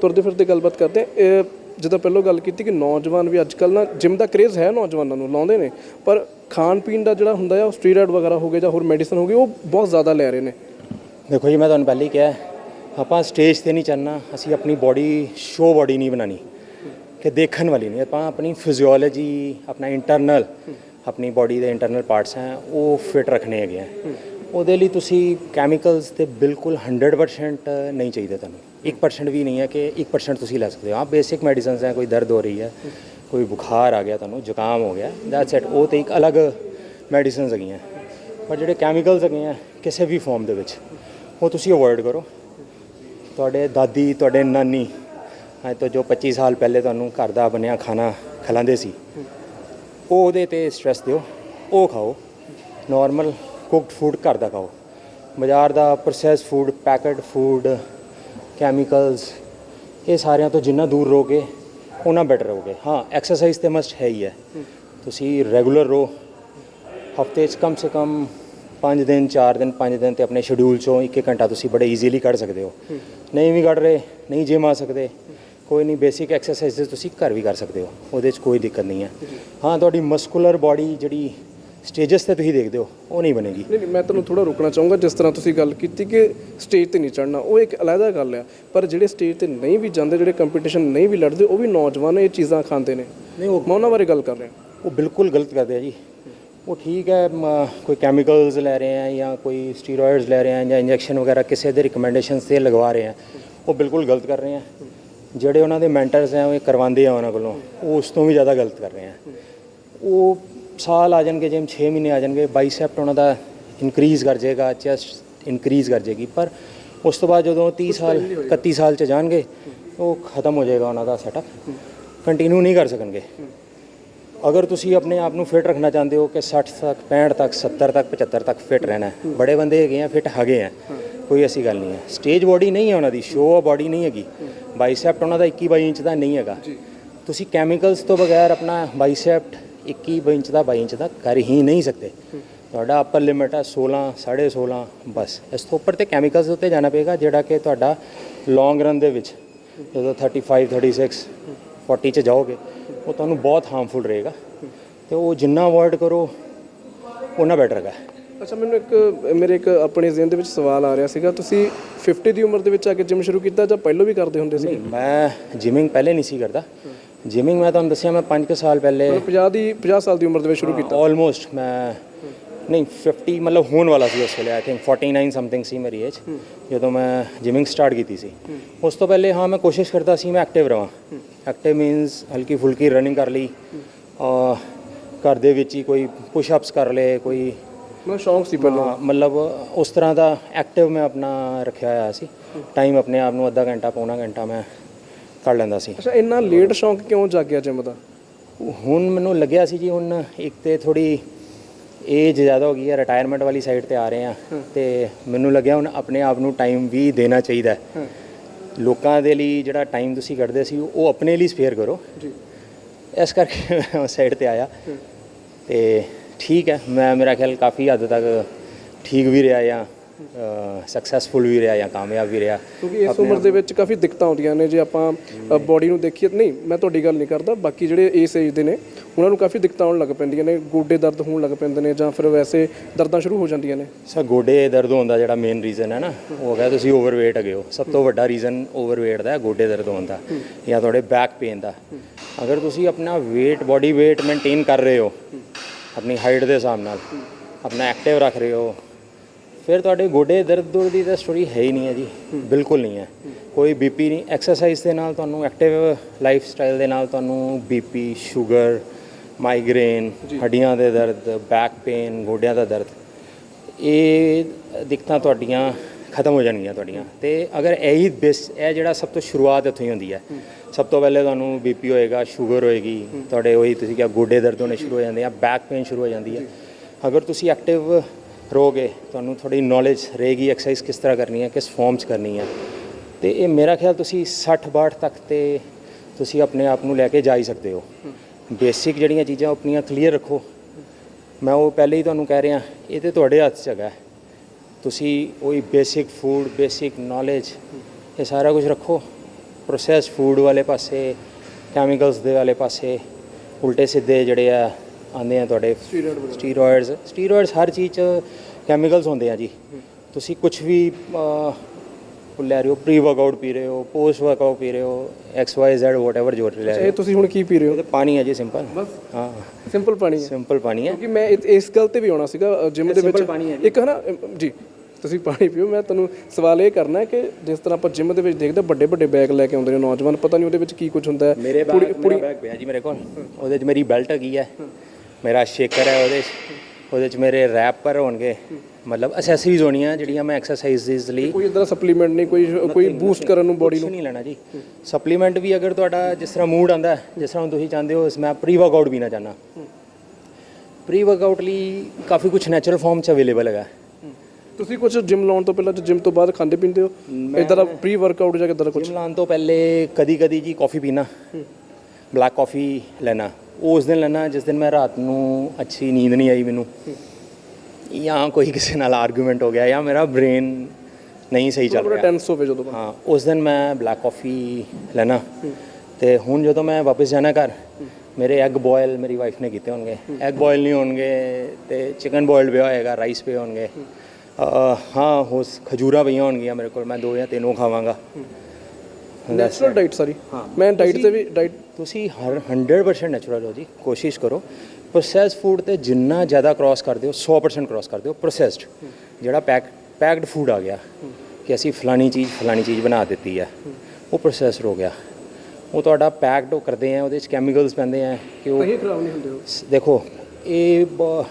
ਤੁਰਦੇ ਫਿਰਦੇ ਗੱਲਬਾਤ ਕਰਦੇ ਹਾਂ ਇਹ ਜਦੋਂ ਪਹਿਲਾਂ ਗੱਲ ਕੀਤੀ ਕਿ ਨੌਜਵਾਨ ਵੀ ਅੱਜ ਕੱਲ੍ਹ ਨਾ ਜਿਮ ਦਾ ਕ੍ਰੇਜ਼ ਹੈ ਨੌਜਵਾਨਾਂ ਨੂੰ ਲਾਉਂਦੇ ਨੇ ਪਰ ਖਾਣ ਪੀਣ ਦਾ ਜਿਹੜਾ ਹੁੰਦਾ ਹੈ ਉਹ ਸਟੀਰੋਇਡ ਵਗੈਰਾ ਹੋ ਗਏ ਜਾਂ ਹੋਰ ਮੈਡੀਸਨ ਹੋ ਗਈ ਉਹ ਬਹੁਤ ਜ਼ਿਆਦਾ ਲੈ ਰਹੇ ਨੇ। ਦੇਖੋ ਜੀ ਮੈਂ ਤੁਹਾਨੂੰ ਪਹਿਲੇ ਹੀ ਕਿਹਾ ਆਪਾਂ ਸਟੇਜ ਤੇ ਨਹੀਂ ਚੱਲਣਾ ਅਸੀਂ ਆਪਣੀ ਬਾਡੀ ਸ਼ੋ ਬਾਡੀ ਨਹੀਂ ਬਣਾਣੀ ਕਿ ਦੇਖਣ ਵਾਲੀ ਨਹੀਂ। ਆਪਾਂ ਆਪਣੀ ਫਿਜ਼ੀਓਲੋਜੀ ਆਪਣਾ ਇੰਟਰਨਲ ਆਪਣੀ ਬਾਡੀ ਦੇ ਇੰਟਰਨਲ ਪਾਰਟਸ ਹੈ ਉਹ ਫਿਟ ਰੱਖਣੇ ਹੈਗੇ ਆ। ਉਹਦੇ ਲਈ ਤੁਸੀਂ ਕੈਮੀਕਲਸ ਤੇ ਬਿਲਕੁਲ 100% ਨਹੀਂ ਚਾਹੀਦਾ ਤੁਹਾਨੂੰ। 1% ਵੀ ਨਹੀਂ ਹੈ ਕਿ 1% ਤੁਸੀਂ ਲੈ ਸਕਦੇ ਹੋ। ਹਾਂ ਬੇਸਿਕ ਮੈਡੀਸਿਨਸ ਹੈ, ਕੋਈ ਦਰਦ ਹੋ ਰਹੀ ਹੈ, ਕੋਈ ਬੁਖਾਰ ਆ ਗਿਆ ਤੁਹਾਨੂੰ, ਜ਼ੁਕਾਮ ਹੋ ਗਿਆ ਦੈਟਸ ਇਟ ਉਹ ਤੇ ਇੱਕ ਅਲੱਗ ਮੈਡੀਸਿਨਸ ਹੈਗੀਆਂ। ਪਰ ਜਿਹੜੇ ਕੈਮੀਕਲਸ ਹੈਗੇ ਆ, ਕਿਸੇ ਵੀ ਫਾਰਮ ਦੇ ਵਿੱਚ, ਉਹ ਤੁਸੀਂ ਅਵੋਇਡ ਕਰੋ। ਤੁਹਾਡੇ ਦਾਦੀ, ਤੁਹਾਡੇ ਨਾਨੀ ਅੱਜ ਤੋਂ ਜੋ 25 ਸਾਲ ਪਹਿਲੇ ਤੁਹਾਨੂੰ ਘਰ ਦਾ ਬਣਿਆ ਖਾਣਾ ਖਿਲਾਉਂਦੇ ਸੀ ਉਹ ਉਹਦੇ ਤੇ ਸਟ੍ਰੈਸ ਦਿਓ, ਉਹ ਖਾਓ। ਨਾਰਮਲ ਕੁਕਡ ਫੂਡ ਘਰ ਦਾ ਖਾਓ। ਬਾਜ਼ਾਰ ਦਾ process food packet food chemicals ਇਹ ਸਾਰਿਆਂ ਤੋਂ ਜਿੰਨਾ ਦੂਰ ਰਹੋਗੇ ਉਹਨਾਂ ਬੈਟਰ ਰਹੋਗੇ। ਹਾਂ ਐਕਸਰਸਾਈਜ਼ ਤੇ ਮਸਟ ਹੈ ਹੀ ਹੈ। ਤੁਸੀਂ ਰੈਗੂਲਰ ਰਹੋ। ਹਫ਼ਤੇ 'ਚ ਕਮ ਸੇ ਕਮ 5 ਦਿਨ 4 ਦਿਨ 5 ਦਿਨ ਤੇ ਆਪਣੇ ਸ਼ਡਿਊਲ 'ਚੋਂ ਇੱਕ ਘੰਟਾ ਤੁਸੀਂ ਬੜੇ ਈਜ਼ੀਲੀ ਕੱਢ ਸਕਦੇ ਹੋ। ਨਹੀਂ ਵੀ ਕੱਢ ਰਹੇ, ਨਹੀਂ ਜਿਮ ਆ ਸਕਦੇ। ਕੋਈ ਨਹੀਂ ਬੇਸਿਕ ਐਕਸਰਸਾਈਜ਼ ਤੁਸੀਂ ਘਰ ਵੀ ਕਰ ਸਕਦੇ ਹੋ। ਉਹਦੇ 'ਚ ਕੋਈ ਦਿੱਕਤ ਨਹੀਂ ਹੈ। ਹਾਂ, ਤੁਹਾਡੀ ਮਸਕੂਲਰ ਬਾਡੀ ਜਿਹੜੀ ਸਟੇਜਸ ਤੇ ਤੁਸੀਂ ਦੇਖਦੇ ਹੋ ਉਹ ਨਹੀਂ ਬਣੇਗੀ। ਨਹੀਂ ਨਹੀਂ ਮੈਂ ਤੁਹਾਨੂੰ ਥੋੜਾ ਰੋਕਣਾ ਚਾਹੂੰਗਾ ਜਿਸ ਤਰ੍ਹਾਂ ਤੁਸੀਂ ਗੱਲ ਕੀਤੀ ਕਿ ਸਟੇਜ ਤੇ ਨਹੀਂ ਚੜਨਾ ਉਹ ਇੱਕ ਅਲੱਗਾ ਗੱਲ ਆ। ਪਰ ਜਿਹੜੇ ਸਟੇਜ ਤੇ ਨਹੀਂ ਵੀ ਜਾਂਦੇ ਜਿਹੜੇ ਕੰਪੀਟੀਸ਼ਨ ਨਹੀਂ ਵੀ ਲੜਦੇ ਉਹ ਵੀ ਨੌਜਵਾਨ ਇਹ ਚੀਜ਼ਾਂ ਖਾਂਦੇ ਨੇ। ਨਹੀਂ ਉਹ ਮੈਂ ਉਹਨਾਂ ਬਾਰੇ ਗੱਲ ਕਰ ਰਿਹਾ। ਉਹ ਬਿਲਕੁਲ ਗਲਤ ਕਰਦੇ ਆ ਜੀ। ਉਹ ਠੀਕ ਹੈ ਕੋਈ ਕੈਮੀਕਲਸ ਲੈ ਰਹੇ ਆ ਜਾਂ ਕੋਈ ਸਟੀਰੋਇਡਸ ਲੈ ਰਹੇ ਆ ਜਾਂ ਇੰਜੈਕਸ਼ਨ ਵਗੈਰਾ ਕਿਸੇ ਦੇ ਰਿਕਮੈਂਡੇਸ਼ਨਸ ਤੇ ਲਗਵਾ ਰਹੇ ਆ ਉਹ ਬਿਲਕੁਲ ਗਲਤ ਕਰ ਰਹੇ ਆ। ਜਿਹੜੇ ਉਹਨਾਂ ਦੇ ਮੈਂਟਰਸ ਆ ਉਹ ਕਰਵਾਉਂਦੇ ਆ ਉਹਨਾਂ ਕੋਲੋਂ ਉਹ ਉਸ ਤੋਂ ਵੀ ਜ਼ਿਆਦਾ ਗਲਤ ਕਰ ਰਹੇ ਆ। ਉਹ ਸਾਲ ਆ ਜਾਣਗੇ ਜਿਵੇਂ 6 ਮਹੀਨੇ ਆ ਜਾਣਗੇ ਬਾਈਸੈਪਟ ਉਹਨਾਂ ਦਾ ਇਨਕਰੀਜ਼ ਕਰ ਜਾਏਗਾ ਚੈਸਟ ਇਨਕਰੀਜ਼ ਕਰ ਜਾਏਗੀ। ਪਰ ਉਸ ਤੋਂ ਬਾਅਦ ਜਦੋਂ 30 ਸਾਲ 31 ਸਾਲ ਚ ਜਾਣਗੇ ਉਹ ਖਤਮ ਹੋ ਜਾਏਗਾ ਉਹਨਾਂ ਦਾ ਸੈਟਅਪ ਕੰਟੀਨਿਊ ਨਹੀਂ ਕਰ ਸਕਣਗੇ। ਅਗਰ ਤੁਸੀਂ ਆਪਣੇ ਆਪ ਨੂੰ ਫਿਟ ਰੱਖਣਾ ਚਾਹੁੰਦੇ ਹੋ ਕਿ 60 ਤੱਕ 65 ਤੱਕ 70 ਤੱਕ 75 ਤੱਕ ਫਿਟ ਰਹਿਣਾ ਹੈ। ਬੜੇ ਬੰਦੇ ਹੈਗੇ ਆ ਫਿਟ ਹੈਗੇ ਆ। ਕੋਈ ਐਸੀ ਗੱਲ ਨਹੀਂ ਹੈ। ਸਟੇਜ ਬਾਡੀ ਨਹੀਂ ਹੈ ਉਹਨਾਂ ਦੀ ਸ਼ੋਅ ਬਾਡੀ ਨਹੀਂ ਹੈਗੀ। ਬਾਈਸੈਪਟ ਉਹਨਾਂ ਦਾ 21 22 ਇੰਚ ਦਾ ਨਹੀਂ ਹੈਗਾ। ਤੁਸੀਂ ਕੈਮੀਕਲਸ ਤੋਂ ਬਗੈਰ ਆਪਣਾ ਬਾਈਸੈਪਟ 21 ਇੰਚ ਦਾ 22 ਇੰਚ ਦਾ ਕਰ ਹੀ ਨਹੀਂ ਸਕਦੇ। ਤੁਹਾਡਾ ਅਪਰ ਲਿਮਿਟ ਹੈ 16 16.5 ਬਸ। ਇਸ ਤੋਂ ਉੱਪਰ ਤੇ ਕੈਮੀਕਲਸ ਉੱਤੇ ਜਾਣਾ ਪਏਗਾ ਜਿਹੜਾ ਕਿ ਤੁਹਾਡਾ ਲੌਂਗ ਰਨ ਦੇ ਵਿੱਚ ਜਦੋਂ 35 36 40 ਚ ਜਾਓਗੇ ਉਹ ਤੁਹਾਨੂੰ ਬਹੁਤ ਹਾਰਮਫੁਲ ਰਹੇਗਾ। ਤੇ ਉਹ ਜਿੰਨਾ ਅਵੋਇਡ ਕਰੋ ਉਹਨਾਂ ਬੈਟਰ ਹੈਗਾ। ਅੱਛਾ ਮੈਨੂੰ ਇੱਕ ਮੇਰੇ ਇੱਕ ਆਪਣੇ ਜ਼ਿਹਨ ਦੇ ਵਿੱਚ ਸਵਾਲ ਆ ਰਿਹਾ ਸੀਗਾ ਤੁਸੀਂ 50 ਦੀ ਉਮਰ ਦੇ ਵਿੱਚ ਆ ਕੇ ਜਿਮ ਸ਼ੁਰੂ ਕੀਤਾ ਜਾਂ ਪਹਿਲਾਂ ਵੀ ਕਰਦੇ ਹੁੰਦੇ ਸੀ ਮੈਂ ਜਿਮਿੰਗ ਪਹਿਲੇ ਨਹੀਂ ਸੀ ਕਰਦਾ। ਜਿਮਿੰਗ ਮੈਂ ਤੁਹਾਨੂੰ ਦੱਸਿਆ ਮੈਂ 5 ਸਾਲ ਪਹਿਲੇ ਮਤਲਬ 50 ਦੀ 50 ਸਾਲ ਦੀ ਉਮਰ ਦੇ ਵਿੱਚ ਸ਼ੁਰੂ ਕੀਤਾ। ਆਲਮੋਸਟ ਮੈਂ ਨਹੀਂ 50 ਮਤਲਬ ਹੋਣ ਵਾਲਾ ਸੀ ਉਸ ਵੇਲੇ ਆਈ ਥਿੰਕ 49 ਸਮਥਿੰਗ ਸੀ ਮੇਰੀ ਏਜ ਜਦੋਂ ਮੈਂ ਜਿਮਿੰਗ ਸਟਾਰਟ ਕੀਤੀ ਸੀ। ਉਸ ਤੋਂ ਪਹਿਲੇ ਹਾਂ ਮੈਂ ਕੋਸ਼ਿਸ਼ ਕਰਦਾ ਸੀ ਮੈਂ ਐਕਟਿਵ ਰਵਾਂ। ਐਕਟਿਵ ਮੀਨਸ ਹਲਕੀ ਫੁਲਕੀ ਰਨਿੰਗ ਕਰ ਲਈ। ਅਹ ਘਰ ਦੇ ਵਿੱਚ ਹੀ ਕੋਈ ਪੁਸ਼ ਅਪਸ ਕਰ ਲਏ ਕੋਈ ਮੈਨੂੰ ਸ਼ੌਂਕ ਸੀ ਪਹਿਲਾਂ। ਮਤਲਬ ਉਸ ਤਰ੍ਹਾਂ ਦਾ ਐਕਟਿਵ ਮੈਂ ਆਪਣਾ ਰੱਖਿਆ ਹੋਇਆ ਸੀ। ਟਾਈਮ ਆਪਣੇ ਆਪ ਨੂੰ ਅੱਧਾ ਘੰਟਾ ਪੌਣਾ ਘੰਟਾ ਮੈਂ ਕਰ ਲੈਂਦਾ ਸੀ। ਅੱਛਾ ਇੰਨਾ ਲੇਟ ਸ਼ੌਂਕ ਕਿਉਂ ਜਾਗਿਆ ਜਿਮ ਦਾ? ਹੁਣ ਮੈਨੂੰ ਲੱਗਿਆ ਸੀ ਜੀ ਹੁਣ ਇੱਕ ਤੇ ਥੋੜੀ ਏਜ ਜ਼ਿਆਦਾ ਹੋ ਗਈ ਹੈ ਰਿਟਾਇਰਮੈਂਟ ਵਾਲੀ ਸਾਈਡ ਤੇ ਆ ਰਹੇ ਆ ਤੇ ਮੈਨੂੰ ਲੱਗਿਆ ਹੁਣ ਆਪਣੇ ਆਪ ਨੂੰ ਟਾਈਮ ਵੀ ਦੇਣਾ ਚਾਹੀਦਾ। ਲੋਕਾਂ ਦੇ ਲਈ ਜਿਹੜਾ ਟਾਈਮ ਤੁਸੀਂ ਕੱਢਦੇ ਸੀ ਉਹ ਆਪਣੇ ਲਈ ਸਪੇਅਰ ਕਰੋ। ਜੀ। ਇਸ ਕਰਕੇ ਮੈਂ ਸਾਈਡ ਤੇ ਆਇਆ। ਤੇ ਠੀਕ ਹੈ ਮੈਂ ਮੇਰਾ ਖਿਆਲ ਕਾਫੀ ਹੱਦ ਤੱਕ ਠੀਕ ਵੀ ਰਿਹਾ ਜਾਂ ਸਕਸੈਸਫੁਲ ਵੀ ਰਿਹਾ ਜਾਂ ਕਾਮਯਾਬ ਵੀ ਰਿਹਾ ਕਿਉਂਕਿ ਇਸ ਉਮਰ ਦੇ ਵਿੱਚ ਕਾਫੀ ਦਿੱਕਤਾਂ ਆਉਂਦੀਆਂ ਨੇ ਜੇ ਆਪਾਂ ਬਾਡੀ ਨੂੰ ਦੇਖੀਏ ਨਹੀਂ ਮੈਂ ਤੁਹਾਡੀ ਗੱਲ ਨਹੀਂ ਕਰਦਾ ਬਾਕੀ ਜਿਹੜੇ ਇਸ ਏਜ ਦੇ ਨੇ ਉਹਨਾਂ ਨੂੰ ਕਾਫੀ ਦਿੱਕਤਾਂ ਆਉਣ ਲੱਗ ਪੈਂਦੀਆਂ ਨੇ ਗੋਡੇ ਦਰਦ ਹੋਣ ਲੱਗ ਪੈਂਦੇ ਨੇ ਜਾਂ ਫਿਰ ਵੈਸੇ ਦਰਦਾਂ ਸ਼ੁਰੂ ਹੋ ਜਾਂਦੀਆਂ ਨੇ। ਸਰ ਗੋਡੇ ਦਰਦ ਹੋਣ ਦਾ ਜਿਹੜਾ ਮੇਨ ਰੀਜ਼ਨ ਹੈ ਨਾ ਉਹ ਹੈਗਾ ਤੁਸੀਂ ਓਵਰਵੇਟ ਹੈਗੇ ਹੋ। ਸਭ ਤੋਂ ਵੱਡਾ ਰੀਜ਼ਨ ਓਵਰਵੇਟ ਦਾ ਗੋਡੇ ਦਰਦ ਹੋਣ ਦਾ ਜਾਂ ਤੁਹਾਡੇ ਬੈਕ ਪੇਨ ਦਾ। ਅਗਰ ਤੁਸੀਂ ਆਪਣਾ weight ਬੋਡੀ weight ਮੇਨਟੇਨ ਕਰ ਰਹੇ ਹੋ ਆਪਣੀ ਹਾਈਟ ਦੇ ਹਿਸਾਬ ਨਾਲ ਆਪਣਾ ਐਕਟਿਵ ਰੱਖ ਰਹੇ ਹੋ ਫਿਰ ਤੁਹਾਡੇ ਗੋਡੇ ਦਰਦ ਦੁਰਦ ਦੀ ਤਾਂ ਸਟੋਰੀ ਹੈ ਹੀ ਨਹੀਂ ਹੈ ਜੀ। ਬਿਲਕੁਲ ਨਹੀਂ ਹੈ। ਕੋਈ ਬੀਪੀ ਨਹੀਂ। ਐਕਸਰਸਾਈਜ਼ ਦੇ ਨਾਲ ਤੁਹਾਨੂੰ ਐਕਟਿਵ ਲਾਈਫ ਸਟਾਈਲ ਦੇ ਨਾਲ ਤੁਹਾਨੂੰ ਬੀਪੀ ਸ਼ੂਗਰ ਮਾਈਗ੍ਰੇਨ ਹੱਡੀਆਂ ਦੇ ਦਰਦ ਬੈਕ ਪੇਨ ਗੋਡਿਆਂ ਦਾ ਦਰਦ ਇਹ ਦਿੱਕਤਾਂ ਤੁਹਾਡੀਆਂ ਖਤਮ ਹੋ ਜਾਣਗੀਆਂ ਤੁਹਾਡੀਆਂ। ਤੇ ਅਗਰ ਇਹੀ ਬੇਸ ਇਹ ਜਿਹੜਾ ਸਭ ਤੋਂ ਸ਼ੁਰੂਆਤ ਇੱਥੋਂ ਹੀ ਹੁੰਦੀ ਹੈ। ਸਭ ਤੋਂ ਪਹਿਲੇ ਤੁਹਾਨੂੰ ਬੀਪੀ ਹੋਏਗਾ ਸ਼ੂਗਰ ਹੋਏਗੀ। ਤੁਹਾਡੇ ਉਹੀ ਤੁਸੀਂ ਕਿਹਾ ਗੋਡੇ ਦਰਦ ਹੋਣੇ ਸ਼ੁਰੂ ਹੋ ਜਾਂਦੇ ਆ ਬੈਕ ਪੇਨ ਸ਼ੁਰੂ ਹੋ ਜਾਂਦੀ ਹੈ। ਅਗਰ ਤੁਸੀਂ ਐਕਟਿਵ ਰਹੋਗੇ ਤੁਹਾਨੂੰ ਥੋੜੀ ਨੌਲੇਜ ਰਹੇਗੀ ਐਕਸਰਸਾਈਜ਼ ਕਿਸ ਤਰ੍ਹਾਂ ਕਰਨੀ ਹੈ, ਕਿਸ ਫਾਰਮ 'ਚ ਕਰਨੀ ਹੈ। ਤੇ ਇਹ ਮੇਰਾ ਖਿਆਲ ਤੁਸੀਂ 60 62 ਤੱਕ ਤੇ ਤੁਸੀਂ ਆਪਣੇ ਆਪ ਨੂੰ ਲੈ ਕੇ ਜਾ ਹੀ ਸਕਦੇ ਹੋ। ਬੇਸਿਕ ਜਿਹੜੀਆਂ ਚੀਜ਼ਾਂ ਉਹ ਆਪਣੀਆਂ ਕਲੀਅਰ ਰੱਖੋ। ਮੈਂ ਉਹ ਪਹਿਲੇ ਹੀ ਤੁਹਾਨੂੰ ਕਹਿ ਰਿਹਾ, ਇਹ ਤੇ ਤੁਹਾਡੇ ਹੱਥ 'ਚ ਹੈਗਾ। ਤੁਸੀਂ ਉਹੀ ਬੇਸਿਕ ਫੂਡ ਬੇਸਿਕ ਨੌਲੇਜ ਇਹ ਸਾਰਾ ਕੁਝ ਰੱਖੋ। ਪ੍ਰੋਸੈਸ ਫੂਡ ਵਾਲੇ ਪਾਸੇ ਕੈਮੀਕਲਸ ਦੇ ਵਾਲੇ ਪਾਸੇ, ਉਲਟੇ ਸਿੱਧੇ ਜਿਹੜੇ ਆ ਆਉਂਦੇ ਆ ਤੁਹਾਡੇ। ਸਟੀਰੋਇਡਸ ਸਟੀਰੋਇਡਸ ਹਰ ਚੀਜ਼ 'ਚ ਕੈਮੀਕਲਸ ਹੁੰਦੇ ਆ ਜੀ। ਤੁਸੀਂ ਕੁਝ ਵੀ ਉਹ ਲੈ ਰਹੇ ਹੋ ਪ੍ਰੀ ਵਰਕਆਊਟ ਪੀ ਰਹੇ ਹੋ ਪੋਸਟ ਵਰਕਆਊਟ ਪੀ ਰਹੇ ਹੋ ਐਕਸ ਵਾਈ ਜ਼ੈਡ ਵਾਟਐਵਰ ਜੋ ਲੈ ਰਹੇ ਇਹ ਤੁਸੀਂ ਹੁਣ ਕੀ ਪੀ ਰਹੇ ਹੋ? ਹੋ ਤਾਂ ਪਾਣੀ ਹੈ ਜੀ ਸਿੰਪਲ ਬਸ। ਹਾਂ। ਸਿੰਪਲ ਪਾਣੀ ਹੈ ਸਿੰਪਲ ਪਾਣੀ ਹੈ ਕਿਉਂਕਿ ਮੈਂ ਇਸ ਗੱਲ ਤੇ ਵੀ ਆਉਣਾ ਸੀਗਾ ਜਿਮ ਦੇ ਵਿੱਚ। ਹੈ ਇੱਕ ਹੈ ਨਾ ਅਮ, ਜੀ ਤੁਸੀਂ ਪਾਣੀ ਪੀਓ ਮੈਂ ਤੁਹਾਨੂੰ ਸਵਾਲ ਇਹ ਕਰਨਾ ਹੈ ਕਿ ਜਿਸ ਤਰ੍ਹਾਂ ਆਪਾਂ ਜਿਮ ਦੇ ਵਿੱਚ ਦੇਖਦੇ ਵੱਡੇ ਵੱਡੇ ਬੈਗ ਲੈ ਕੇ ਆਉਂਦੇ ਨੇ ਨੌਜਵਾਨ ਪਤਾ ਨਹੀਂ ਉਹਦੇ ਵਿੱਚ ਕੀ ਕੁਝ ਹੁੰਦਾ ਹੈ। ਮੇਰੇ ਬੈਗ ਪਿਆ ਜੀ ਮੇਰੇ ਕੋਲ। ਉਹਦੇ 'ਚ ਮੇਰੀ ਬੈਲਟ ਹੈਗੀ ਹੈ। ਮੇਰਾ ਸ਼ੇਕਰ ਹੈ ਉਹਦੇ 'ਚ। ਉਹਦੇ 'ਚ ਮੇਰੇ ਰੈਪਰ ਹੋਣਗੇ। ਮਤਲਬ ਅਸੈਸਰੀਜ਼ ਹੋਣੀਆਂ ਜਿਹੜੀਆਂ ਮੈਂ ਐਕਸਰਸਾਈਜ਼ਸ ਲਈ ਕੋਈ ਇਦਾਂ ਸਪਲੀਮੈਂਟ ਨਹੀਂ ਕੋਈ ਕੋਈ ਬੂਸਟ ਕਰਨ ਨੂੰ ਬੋਡੀ ਕੁਛ ਨਹੀਂ ਲੈਣਾ ਜੀ। ਸਪਲੀਮੈਂਟ ਵੀ ਅਗਰ ਤੁਹਾਡਾ ਜਿਸ ਤਰ੍ਹਾਂ ਮੂਡ ਆਂਦਾ ਜਿਸ ਤਰ੍ਹਾਂ ਤੁਸੀਂ ਚਾਹੁੰਦੇ ਹੋ ਮੈਂ ਪ੍ਰੀ ਵਰਕਆਊਟ ਪੀਣਾ ਚਾਹਨਾ ਪ੍ਰੀ ਵਰਕਆਊਟ ਲਈ ਕਾਫੀ ਕੁਝ ਨੈਚੁਰਲ ਫਾਰਮ 'ਚ ਅਵੇਲੇਬਲ ਹੈਗਾ। ਤੁਸੀਂ ਕੁਝ ਜਿਮ ਲਾਉਣ ਤੋਂ ਪਹਿਲਾਂ ਜਿਮ ਤੋਂ ਬਾਅਦ ਖਾਂਦੇ ਪੀਂਦੇ ਹੋ? ਇਦਾਂ ਦਾ ਪ੍ਰੀ ਵਰਕਆਊਟ ਜਾਂ ਕਿਦਾਂ ਦਾ ਕੁਝ ਜਿਮ ਲਾਉਣ ਤੋਂ ਪਹਿਲੇ ਕਦੀ ਕਦੀ ਜੀ ਕਾਫੀ ਪੀਣਾ ਬਲੈਕ ਕਾਫੀ ਲੈਣਾ। ਉਹ ਉਸ ਦਿਨ ਲੈਣਾ ਜਿਸ ਦਿਨ ਮੈਂ ਰਾਤ ਨੂੰ ਅੱਛੀ ਨੀਂਦ ਨਹੀਂ ਆਈ ਮੈਨੂੰ। ਜਾਂ ਕੋਈ ਕਿਸੇ ਨਾਲ ਆਰਗੂਮੈਂਟ ਹੋ ਗਿਆ ਜਾਂ ਮੇਰਾ ਬ੍ਰੇਨ ਨਹੀਂ ਸਹੀ ਚੱਲ ਰਿਹਾ। ਟੈਂਸ ਹੋਵੇ ਜਦੋਂ ਬਾਅਦ। ਹਾਂ ਉਸ ਦਿਨ ਮੈਂ ਬਲੈਕ ਕਾਫੀ ਲੈਣਾ। ਤੇ ਹੁਣ ਜਦੋਂ ਮੈਂ ਵਾਪਸ ਜਾਣਾ ਘਰ ਮੇਰੇ ਐਗ ਬੋਇਲ ਮੇਰੀ ਵਾਈਫ ਨੇ ਕੀਤੇ ਹੋਣਗੇ। ਐਗ ਬੋਇਲ ਨਹੀਂ ਹੋਣਗੇ ਤੇ ਚਿਕਨ ਬੋਇਲਡ ਪਿਆ ਹੋਏਗਾ ਰਾਈਸ ਪਏ ਹੋਣਗੇ। ਹਾਂ। ਹੋ ਖਜੂਰਾ ਪਈਆਂ ਹੋਣਗੀਆਂ ਮੇਰੇ ਕੋਲ ਮੈਂ ਦੋ ਜਾਂ ਤਿੰਨ ਉਹ ਖਾਵਾਂਗਾ। ਨੈਚੁਰਲ ਡਾਈਟ ਸਾਰੀ। ਮੈਂ ਡਾਈਟ ਤੇ ਵੀ ਡਾਈਟ ਤੁਸੀਂ ਹਰ 100% ਨੈਚੁਰਲ ਹੋ ਜੀ ਕੋਸ਼ਿਸ਼ ਕਰੋ। ਪ੍ਰੋਸੈਸਡ ਫੂਡ ਤੇ ਜਿੰਨਾ ਜ਼ਿਆਦਾ ਕ੍ਰਾਸ ਕਰਦੇ ਹੋ 100% ਕ੍ਰਾਸ ਕਰਦੇ ਹੋ ਪ੍ਰੋਸੈਸਡ ਜਿਹੜਾ ਪੈਕ ਪੈਕਡ ਫੂਡ ਆ ਗਿਆ ਕਿ ਅਸੀਂ ਫਲਾਣੀ ਚੀਜ਼ ਫਲਾਣੀ ਚੀਜ਼ ਬਣਾ ਦਿੱਤੀ ਹੈ ਉਹ ਪ੍ਰੋਸੈਸਡ ਹੋ ਗਿਆ। ਉਹ ਤੁਹਾਡਾ ਪੈਕਡ ਕਰਦੇ ਆ ਉਹਦੇ ਵਿੱਚ ਕੈਮੀਕਲਸ ਪੈਂਦੇ ਆ ਕਿ ਉਹ ਖਰਾਬ ਨਹੀਂ ਹੁੰਦੇ ਦੇਖੋ ਇਹ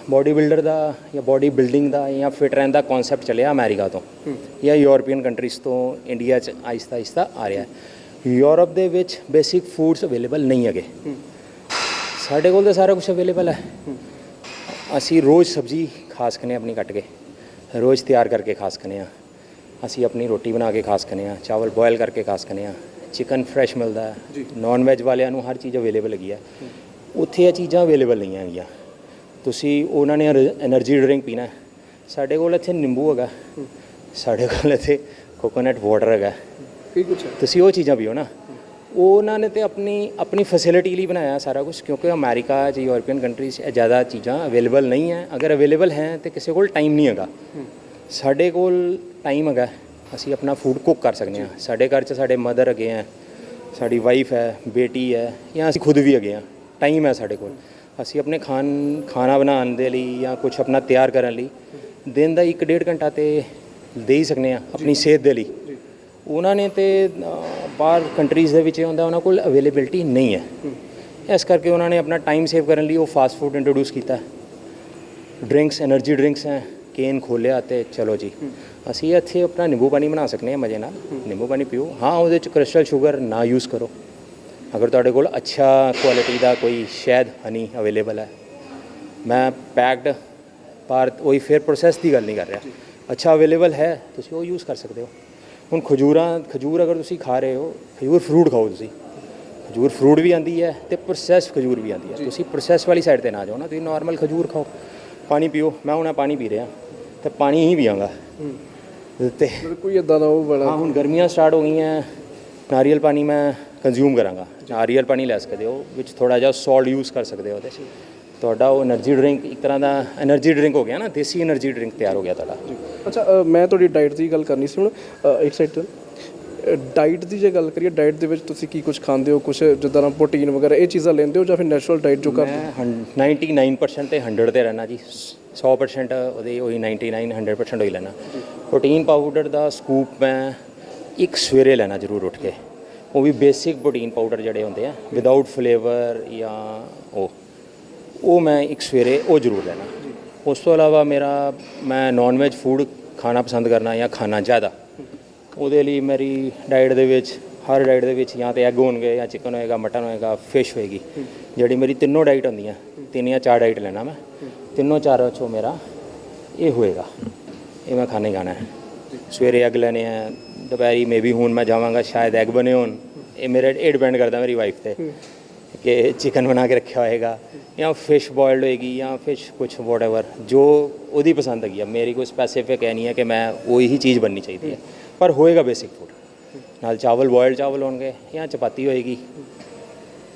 ਬਾਡੀ ਬਿਲਡਰ ਦਾ ਜਾਂ ਬਾਡੀ ਬਿਲਡਿੰਗ ਦਾ ਜਾਂ ਫਿਟ ਰਹਿਣ ਦਾ ਕਨਸੈਪਟ ਚੱਲਿਆ ਅਮਰੀਕਾ ਤੋਂ। ਜਾਂ ਯੂਰਪੀਅਨ ਕੰਟਰੀਜ਼ ਤੋਂ ਇੰਡੀਆ 'ਚ ਆਹਿਸਤਾ ਆਹਿਸਤਾ ਆ ਰਿਹਾ। ਯੂਰਪ ਦੇ ਵਿੱਚ ਬੇਸਿਕ ਫੂਡਸ ਅਵੇਲੇਬਲ ਨਹੀਂ ਹੈਗੇ। ਸਾਡੇ ਕੋਲ ਤਾਂ ਸਾਰਾ ਕੁਝ ਅਵੇਲੇਬਲ ਹੈ। ਅਸੀਂ ਰੋਜ਼ ਸਬਜ਼ੀ ਖਾ ਸਕਨੇ ਆਪਣੀ ਕੱਟ ਕੇ। ਰੋਜ਼ ਤਿਆਰ ਕਰਕੇ ਖਾ ਸਕਨੇ ਆ ਅਸੀਂ ਆਪਣੀ ਰੋਟੀ ਬਣਾ ਕੇ ਖਾ ਸਕਨੇ ਆ ਚਾਵਲ ਬੋਇਲ ਕਰਕੇ ਖਾ ਸਕਨੇ ਆ ਚਿਕਨ ਫਰੈਸ਼ ਮਿਲਦਾ ਹੈ। ਨਾਨ ਵੈਜ ਵਾਲਿਆਂ ਨੂੰ ਹਰ ਚੀਜ਼ ਅਵੇਲੇਬਲ ਹੈਗੀ ਹੈ। ਉੱਥੇ ਇਹ ਚੀਜ਼ਾਂ ਅਵੇਲੇਬਲ ਨਹੀਂ ਹੈਗੀਆਂ। ਤੁਸੀਂ ਉਹਨਾਂ ਨੇ એનર્ਜੀ ਡਰਿੰਕ ਪੀਣਾ ਸਾਡੇ ਕੋਲ ਇੱਥੇ ਨਿੰਬੂ ਹੈਗਾ। ਸਾਡੇ ਕੋਲ ਇੱਥੇ ਕੋਕੋਨਟ ਵਾਟਰ ਹੈਗਾ। ਕੀ ਕੁਛ ਤੁਸੀਂ ਉਹ ਚੀਜ਼ਾਂ ਪੀਓ ਨਾ। ਉਹਨਾਂ ਨੇ ਤੇ ਆਪਣੀ ਆਪਣੀ ਫੈਸਿਲਿਟੀ ਲਈ ਬਣਾਇਆ ਸਾਰਾ ਕੁਝ ਕਿਉਂਕਿ ਅਮਰੀਕਾ ਜਾਂ ਯੂਰਪੀਅਨ ਕੰਟਰੀਜ਼ ਇਹ ਜ਼ਿਆਦਾ ਚੀਜ਼ਾਂ ਅਵੇਲੇਬਲ ਨਹੀਂ ਹੈ। ਅਗਰ ਅਵੇਲੇਬਲ ਹੈ ਤੇ ਕਿਸੇ ਕੋਲ ਟਾਈਮ ਨਹੀਂ ਹੈਗਾ। ਸਾਡੇ ਕੋਲ ਟਾਈਮ ਹੈਗਾ। ਅਸੀਂ ਆਪਣਾ ਫੂਡ ਕੁੱਕ ਕਰ ਸਕਦੇ ਹਾਂ। ਸਾਡੇ ਘਰ 'ਚ ਸਾਡੇ ਮਦਰ ਹੈਗੇ ਆ। ਸਾਡੀ ਵਾਈਫ ਹੈ ਬੇਟੀ ਹੈ ਜਾਂ ਅਸੀਂ ਖੁਦ ਵੀ ਹੈਗੇ ਆ ਟਾਈਮ ਹੈ ਸਾਡੇ ਕੋਲ। ਅਸੀਂ ਆਪਣੇ ਖਾਣ ਖਾਣਾ ਬਣਾਉਣ ਦੇ ਲਈ ਜਾਂ ਕੁਝ ਆਪਣਾ ਤਿਆਰ ਕਰਨ ਲਈ ਦਿਨ ਦਾ 1.5 ਘੰਟਾ ਤੇ ਦੇ ਹੀ ਸਕਨੇ ਆ ਆਪਣੀ ਸਿਹਤ ਦੇ ਲਈ। ਉਹਨਾਂ ਨੇ ਤੇ ਬਾਹਰ ਕੰਟਰੀਜ਼ ਦੇ ਵਿੱਚ ਇਹ ਹੁੰਦਾ ਉਹਨਾਂ ਕੋਲ ਅਵੇਲੇਬਿਲਟੀ ਨਹੀਂ ਹੈ। ਇਸ ਕਰਕੇ ਉਹਨਾਂ ਨੇ ਆਪਣਾ ਟਾਈਮ ਸੇਵ ਕਰਨ ਲਈ ਉਹ ਫਾਸਟ ਫੂਡ ਇੰਟਰੋਡਿਊਸ ਕੀਤਾ। ਡਰਿੰਕਸ એનર્ਜੀ ਡਰਿੰਕਸ ਹੈ ਕੇਨ ਖੋਲਿਆ ਤੇ ਚਲੋ ਜੀ। ਅਸੀਂ ਇੱਥੇ ਆਪਣਾ ਨਿੰਬੂ ਪਾਣੀ ਬਣਾ ਸਕਨੇ ਆ ਮਜ਼ੇ ਨਾਲ। ਨਿੰਬੂ ਪਾਣੀ ਪੀਓ। ਹਾਂ ਉਹਦੇ ਚ ਕ੍ਰਿਸਟਲ ਸ਼ੂਗਰ ਨਾ ਯੂਜ਼ ਕਰੋ। ਅਗਰ ਤੁਹਾਡੇ ਕੋਲ ਅੱਛਾ ਕੁਆਲਿਟੀ ਦਾ ਕੋਈ ਸ਼ਹਿਦ ਹਨੀ ਅਵੇਲੇਬਲ ਹੈ ਮੈਂ ਪੈਕਡ ਪਰ ਉਹੀ ਫੇਰ ਪ੍ਰੋਸੈਸ ਦੀ ਗੱਲ ਨਹੀਂ ਕਰ ਰਿਹਾ। ਅੱਛਾ ਅਵੇਲੇਬਲ ਹੈ ਤੁਸੀਂ ਉਹ ਯੂਜ਼ ਕਰ ਸਕਦੇ ਹੋ। ਹੁਣ ਖਜੂਰਾਂ ਖਜੂਰ ਅਗਰ ਤੁਸੀਂ ਖਾ ਰਹੇ ਹੋ ਖਜੂਰ ਫਰੂਟ ਖਾਓ ਤੁਸੀਂ। ਖਜੂਰ ਫਰੂਟ ਵੀ ਆਂਦੀ ਹੈ ਤੇ ਪ੍ਰੋਸੈਸ ਖਜੂਰ ਵੀ ਆਂਦੀ ਹੈ। ਤੁਸੀਂ ਪ੍ਰੋਸੈਸ ਵਾਲੀ ਸਾਈਡ ਤੇ ਨਾ ਜਾਓ ਨਾ ਤੁਸੀਂ ਨਾਰਮਲ ਖਜੂਰ ਖਾਓ। ਪਾਣੀ ਪੀਓ ਮੈਂ ਹੁਣ ਪਾਣੀ ਪੀ ਰਿਹਾ ਤੇ ਪਾਣੀ ਹੀ ਪੀਵਾਂਗਾ। ਤੇ ਕੋਈ ਇਦਾਂ ਦਾ ਉਹ ਵਾਲਾ ਹਾਂ ਹੁਣ ਗਰਮੀਆਂ ਸਟਾਰਟ ਹੋ ਗਈਆਂ ਨਾਰੀਅਲ ਪਾਣੀ ਮੈਂ ਕੰਜ਼ਿਊਮ ਕਰਾਂਗਾ। ਜਾਂ ਨਾਰੀਅਲ ਪਾਣੀ ਲੈ ਸਕਦੇ ਹੋ ਵਿੱਚ ਥੋੜਾ ਜਿਹਾ ਸਾਲਟ ਯੂਜ਼ ਕਰ ਸਕਦੇ ਹੋ ਤੁਹਾਡਾ ਉਹ એનર્ਜੀ ਡਰਿੰਕ ਇੱਕ ਤਰ੍ਹਾਂ ਦਾ એનર્ਜੀ ਡਰਿੰਕ ਹੋ ਗਿਆ ਨਾ ਦੇਸੀ એનર્ਜੀ ਡਰਿੰਕ ਤਿਆਰ ਹੋ ਗਿਆ ਤੁਹਾਡਾ। ਅੱਛਾ ਮੈਂ ਤੁਹਾਡੀ ਡਾਈਟ ਦੀ ਗੱਲ ਕਰਨੀ ਸੀ ਹੁਣ ਇੱਕ ਸਾਈਡ ਤੋਂ। ਡਾਈਟ ਦੀ ਜੇ ਗੱਲ ਕਰੀਏ ਡਾਈਟ ਦੇ ਵਿੱਚ ਤੁਸੀਂ ਕੀ ਕੁਝ ਖਾਂਦੇ ਹੋ? ਕੁਝ ਜਿੱਦਾਂ ਨਾ ਪ੍ਰੋਟੀਨ ਵਗੈਰਾ ਇਹ ਚੀਜ਼ਾਂ ਲੈਂਦੇ ਹੋ ਜਾਂ ਫਿਰ ਨੈਚੁਰਲ ਡਾਈਟ ਜੋ ਕਰਦੇ 99% ਤੇ 100 ਤੇ ਰਹਿਣਾ ਜੀ। 100% ਉਹਦੇ ਉਹੀ 99 100% ਹੋਈ ਲੈਣਾ ਪ੍ਰੋਟੀਨ ਪਾਊਡਰ ਦਾ ਸਕੂਪ ਮੈਂ ਇੱਕ ਸਵੇਰੇ ਲੈਣਾ ਜ਼ਰੂਰ ਉੱਠ ਕੇ। ਉਹ ਵੀ ਬੇਸਿਕ ਪ੍ਰੋਟੀਨ ਪਾਊਡਰ ਜਿਹੜੇ ਹੁੰਦੇ ਆ ਵਿਦਆਊਟ ਫਲੇਵਰ ਜਾਂ ਉਹ ਉਹ ਮੈਂ ਇੱਕ ਸਵੇਰੇ ਉਹ ਜ਼ਰੂਰ ਲੈਣਾ। ਉਸ ਤੋਂ ਇਲਾਵਾ ਮੇਰਾ, ਮੈਂ ਨਾਨ ਵੈਜ ਫੂਡ ਖਾਣਾ ਪਸੰਦ ਕਰਨਾ ਜਾਂ ਖਾਣਾ ਜ਼ਿਆਦਾ, ਉਹਦੇ ਲਈ ਮੇਰੀ ਡਾਈਟ ਦੇ ਵਿੱਚ, ਹਰ ਡਾਈਟ ਦੇ ਵਿੱਚ ਜਾਂ ਤੇ ਐਗ ਹੋਣਗੇ ਜਾਂ ਚਿਕਨ ਹੋਏਗਾ ਮਟਨ ਹੋਏਗਾ ਫਿਸ਼ ਹੋਏਗੀ। ਜਿਹੜੀ ਮੇਰੀ ਤਿੰਨੋਂ ਡਾਈਟ ਹੁੰਦੀਆਂ, ਤਿੰਨ ਜਾਂ ਚਾਰ ਡਾਈਟ ਲੈਣਾ ਮੈਂ। ਤਿੰਨੋਂ ਚਾਰੋਂ ਚੋਂ ਮੇਰਾ ਇਹ ਹੋਏਗਾ, ਇਹ ਮੈਂ ਖਾਣੇ ਖਾਣਾ ਹੈ। ਸਵੇਰੇ ਐਗ ਲੈਣੇ ਆ ਦੁਪਹਿਰੀ ਮੇਬੀ ਹੁਣ ਮੈਂ ਜਾਵਾਂਗਾ ਸ਼ਾਇਦ ਐਗ ਬਣੇ ਹੋਣ। ਇਹ ਮੇਰੇ ਇਹ ਡਿਪੈਂਡ ਕਰਦਾ ਮੇਰੀ ਵਾਈਫ ਤੇ ਕਿ ਚਿਕਨ ਬਣਾ ਕੇ ਰੱਖਿਆ ਹੋਏਗਾ ਜਾਂ ਫਿਸ਼ ਬੋਇਲਡ ਹੋਏਗੀ ਜਾਂ ਫਿਸ਼ ਕੁਝ ਵੋਟਐਵਰ ਜੋ ਉਹਦੀ ਪਸੰਦ ਹੈਗੀ ਆ। ਮੇਰੀ ਕੋਈ ਸਪੈਸੀਫਿਕ ਹੈ ਨਹੀਂ ਹੈ ਕਿ ਮੈਂ ਉਹੀ ਚੀਜ਼ ਬਣਨੀ ਚਾਹੀਦੀ ਹੈ। ਪਰ ਹੋਏਗਾ ਬੇਸਿਕ ਫੂਡ ਨਾਲ ਚਾਵਲ ਬੋਇਲਡ ਚਾਵਲ ਹੋਣਗੇ ਜਾਂ ਚਪਾਤੀ ਹੋਏਗੀ।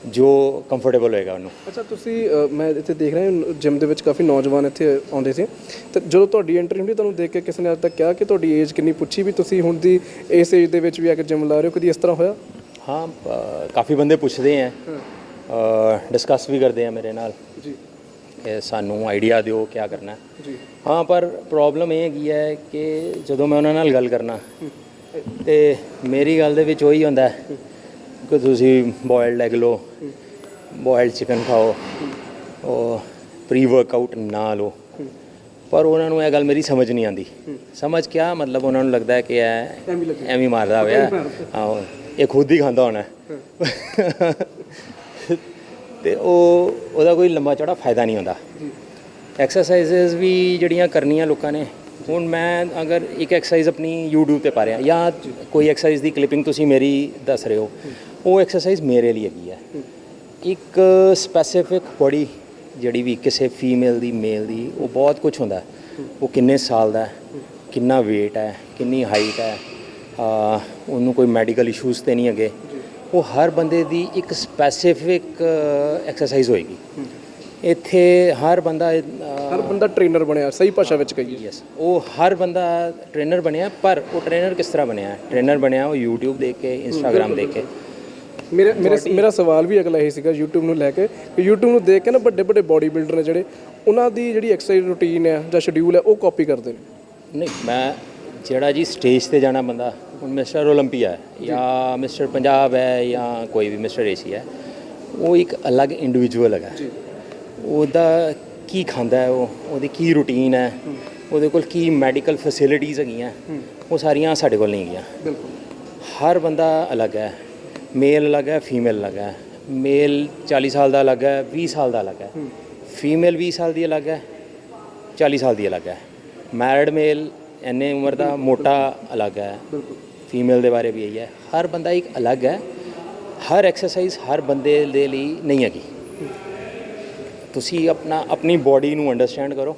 ਜੋ ਕੰਫਰਟੇਬਲ ਹੋਏਗਾ ਉਹਨੂੰ। ਅੱਛਾ ਤੁਸੀਂ ਅ, ਮੈਂ ਇੱਥੇ ਦੇਖ ਰਿਹਾ ਜਿਮ ਦੇ ਵਿੱਚ ਕਾਫੀ ਨੌਜਵਾਨ ਇੱਥੇ ਆਉਂਦੇ ਸੀ। ਤੇ ਜਦੋਂ ਤੁਹਾਡੀ ਐਂਟਰੀ ਹੁੰਦੀ ਤੁਹਾਨੂੰ ਦੇਖ ਕੇ ਕਿਸੇ ਨੇ ਅੱਜ ਤੱਕ ਕਿਹਾ ਕਿ ਤੁਹਾਡੀ ਏਜ ਕਿੰਨੀ ਪੁੱਛੀ ਵੀ ਤੁਸੀਂ ਹੁਣ ਦੀ ਇਸ ਏਜ ਦੇ ਵਿੱਚ ਵੀ ਆ ਕੇ ਜਿਮ ਲਾ ਰਹੇ ਹੋ ਕਦੀ ਇਸ ਤਰ੍ਹਾਂ ਹੋਇਆ? ਹਾਂ ਅ, ਕਾਫੀ ਬੰਦੇ ਪੁੱਛਦੇ ਆ। ਡਿਸਕਸ ਵੀ ਕਰਦੇ ਆ ਮੇਰੇ ਨਾਲ। ਜੀ। ਕਿ ਸਾਨੂੰ ਆਈਡੀਆ ਦਿਓ ਕੀ ਕਰਨਾ। ਹੈ ਜੀ। ਹਾਂ ਪਰ ਪ੍ਰੋਬਲਮ ਇਹ ਹੈਗੀ ਹੈ ਕਿ ਜਦੋਂ ਮੈਂ ਉਹਨਾਂ ਨਾਲ ਗੱਲ ਕਰਨਾ ਤੇ ਮੇਰੀ ਗੱਲ ਦੇ ਵਿੱਚ ਉਹੀ ਹੁੰਦਾ ਹੈ। ਕਿ ਤੁਸੀਂ ਬੋਇਲਡ ਐਗ ਲਓ ਬੋਇਲਡ ਚਿਕਨ ਖਾਓ ਉਹ ਪ੍ਰੀ ਵਰਕਆਊਟ ਨਾ ਲਓ। ਪਰ ਉਹਨਾਂ ਨੂੰ ਇਹ ਗੱਲ ਮੇਰੀ ਸਮਝ ਨਹੀਂ ਆਉਂਦੀ। ਸਮਝ ਕਿਆ ਮਤਲਬ ਉਹਨਾਂ ਨੂੰ ਲੱਗਦਾ ਹੈ ਕਿ ਇਹ ਐਵੇਂ ਮਾਰਦਾ ਹੋਇਆ। ਹਾਂ ਇਹ ਖੁਦ ਹੀ ਖਾਂਦਾ ਹੋਣਾ। ਤੇ ਉਹ ਉਹਦਾ ਕੋਈ ਲੰਮਾ ਚੌੜਾ ਫਾਇਦਾ ਨਹੀਂ ਹੁੰਦਾ। ਐਕਸਰਸਾਈਜ਼ਸ ਵੀ ਜਿਹੜੀਆਂ ਕਰਨੀਆਂ ਲੋਕਾਂ ਨੇ ਹੁਣ ਮੈਂ ਅਗਰ ਇੱਕ ਐਕਸਰਸਾਈਜ਼ ਆਪਣੀ YouTube ਤੇ ਪਾ ਰਿਹਾ ਜਾਂ ਕੋਈ ਐਕਸਰਸਾਈਜ਼ ਦੀ ਕਲਿੱਪਿੰਗ ਤੁਸੀਂ ਮੇਰੀ ਦੱਸ ਰਹੇ ਹੋ। ਉਹ ਐਕਸਰਸਾਈਜ਼ ਮੇਰੇ ਲਈ ਹੈਗੀ ਹੈ ਇੱਕ ਸਪੈਸੀਫਿਕ ਬੋਡੀ ਜਿਹੜੀ ਵੀ ਕਿਸੇ ਫੀਮੇਲ ਦੀ ਮੇਲ ਦੀ ਉਹ ਬਹੁਤ ਕੁਝ ਹੁੰਦਾ। ਉਹ ਕਿੰਨੇ ਸਾਲ ਦਾ ਕਿੰਨਾ weight ਹੈ ਕਿੰਨੀ ਹਾਈਟ ਹੈ ਆ, ਉਹਨੂੰ ਕੋਈ ਮੈਡੀਕਲ ਇਸ਼ੂਜ਼ ਤੇ ਨਹੀਂ ਹੈਗੇ। ਉਹ ਹਰ ਬੰਦੇ ਦੀ ਇੱਕ ਸਪੈਸੀਫਿਕ ਐਕਸਰਸਾਈਜ਼ ਹੋਏਗੀ। ਇੱਥੇ ਹਰ ਬੰਦਾ ਹਰ ਬੰਦਾ ਟ੍ਰੇਨਰ ਬਣਿਆ ਸਹੀ ਭਾਸ਼ਾ ਵਿੱਚ ਕਹੀਏ। ਯੈਸ ਉਹ ਹਰ ਬੰਦਾ ਟ੍ਰੇਨਰ ਬਣਿਆ ਪਰ ਉਹ ਟ੍ਰੇਨਰ ਕਿਸ ਤਰ੍ਹਾਂ ਬਣਿਆ? ਟ੍ਰੇਨਰ ਬਣਿਆ ਉਹ YouTube ਦੇਖ ਕੇ Instagram ਦੇਖ ਕੇ। ਮੇਰਾ ਮੇਰਾ ਮੇਰਾ ਸਵਾਲ ਵੀ ਅਗਲਾ ਇਹ ਸੀਗਾ YouTube ਨੂੰ ਲੈ ਕੇ ਕਿ YouTube ਨੂੰ ਦੇਖ ਕੇ ਨਾ ਵੱਡੇ ਵੱਡੇ ਬੋਡੀ ਬਿਲਡਰ ਨੇ ਜਿਹੜੇ ਉਹਨਾਂ ਦੀ ਜਿਹੜੀ ਐਕਸਰਸਾਈਜ਼ ਰੁਟੀਨ ਹੈ ਜਾਂ ਸ਼ਡਿਊਲ ਹੈ ਉਹ ਕਾਪੀ ਕਰਦੇ ਨੇ? ਨਹੀਂ ਮੈਂ ਜਿਹੜਾ ਜੀ ਸਟੇਜ ਤੇ ਜਾਣਾ ਬੰਦਾ ਹੁਣ ਮਿਸਟਰ 올림픽ਆ ਹੈ ਜਾਂ। ਮਿਸਟਰ ਪੰਜਾਬ ਹੈ ਜਾਂ ਕੋਈ ਵੀ ਮਿਸਟਰ ਏਸ਼ੀਆ ਹੈ ਉਹ ਇੱਕ ਅਲੱਗ ਇੰਡੀਵਿਜੂਅਲ ਹੈਗਾ। ਉਹਦਾ ਕੀ ਖਾਂਦਾ ਹੈ ਉਹ ਉਹਦੀ ਕੀ ਰੁਟੀਨ ਹੈ ਉਹਦੇ ਕੋਲ ਕੀ ਮੈਡੀਕਲ ਫੈਸਿਲਿਟੀਆਂ ਹੈਗੀਆਂ ਉਹ ਸਾਰੀਆਂ ਸਾਡੇ ਕੋਲ ਨਹੀਂ ਹੈਗੀਆਂ। ਬਿਲਕੁਲ। ਹਰ ਬੰਦਾ ਅਲੱਗ ਹੈ। ਮੇਲ ਅਲੱਗ ਹੈ ਫੀਮੇਲ ਅਲੱਗ ਹੈ। ਮੇਲ 40 ਸਾਲ ਦਾ ਅਲੱਗ ਹੈ 20 ਸਾਲ ਦਾ ਅਲੱਗ ਹੈ। ਫੀਮੇਲ 20 ਸਾਲ ਦੀ ਅਲੱਗ ਹੈ 40 ਸਾਲ ਦੀ ਅਲੱਗ ਹੈ। ਮੈਰਿਡ ਮੇਲ ਇੰਨੇ ਉਮਰ ਦਾ ਮੋਟਾ ਅਲੱਗ ਹੈ। ਫੀਮੇਲ ਦੇ ਬਾਰੇ ਵੀ ਇਹੀ ਹੈ। ਹਰ ਬੰਦਾ ਇੱਕ ਅਲੱਗ ਹੈ। ਹਰ ਐਕਸਰਸਾਈਜ਼ ਹਰ ਬੰਦੇ ਦੇ ਲਈ ਨਹੀਂ ਹੈਗੀ। ਤੁਸੀਂ ਆਪਣਾ ਆਪਣੀ ਬਾਡੀ ਨੂੰ ਅੰਡਰਸਟੈਂਡ ਕਰੋ।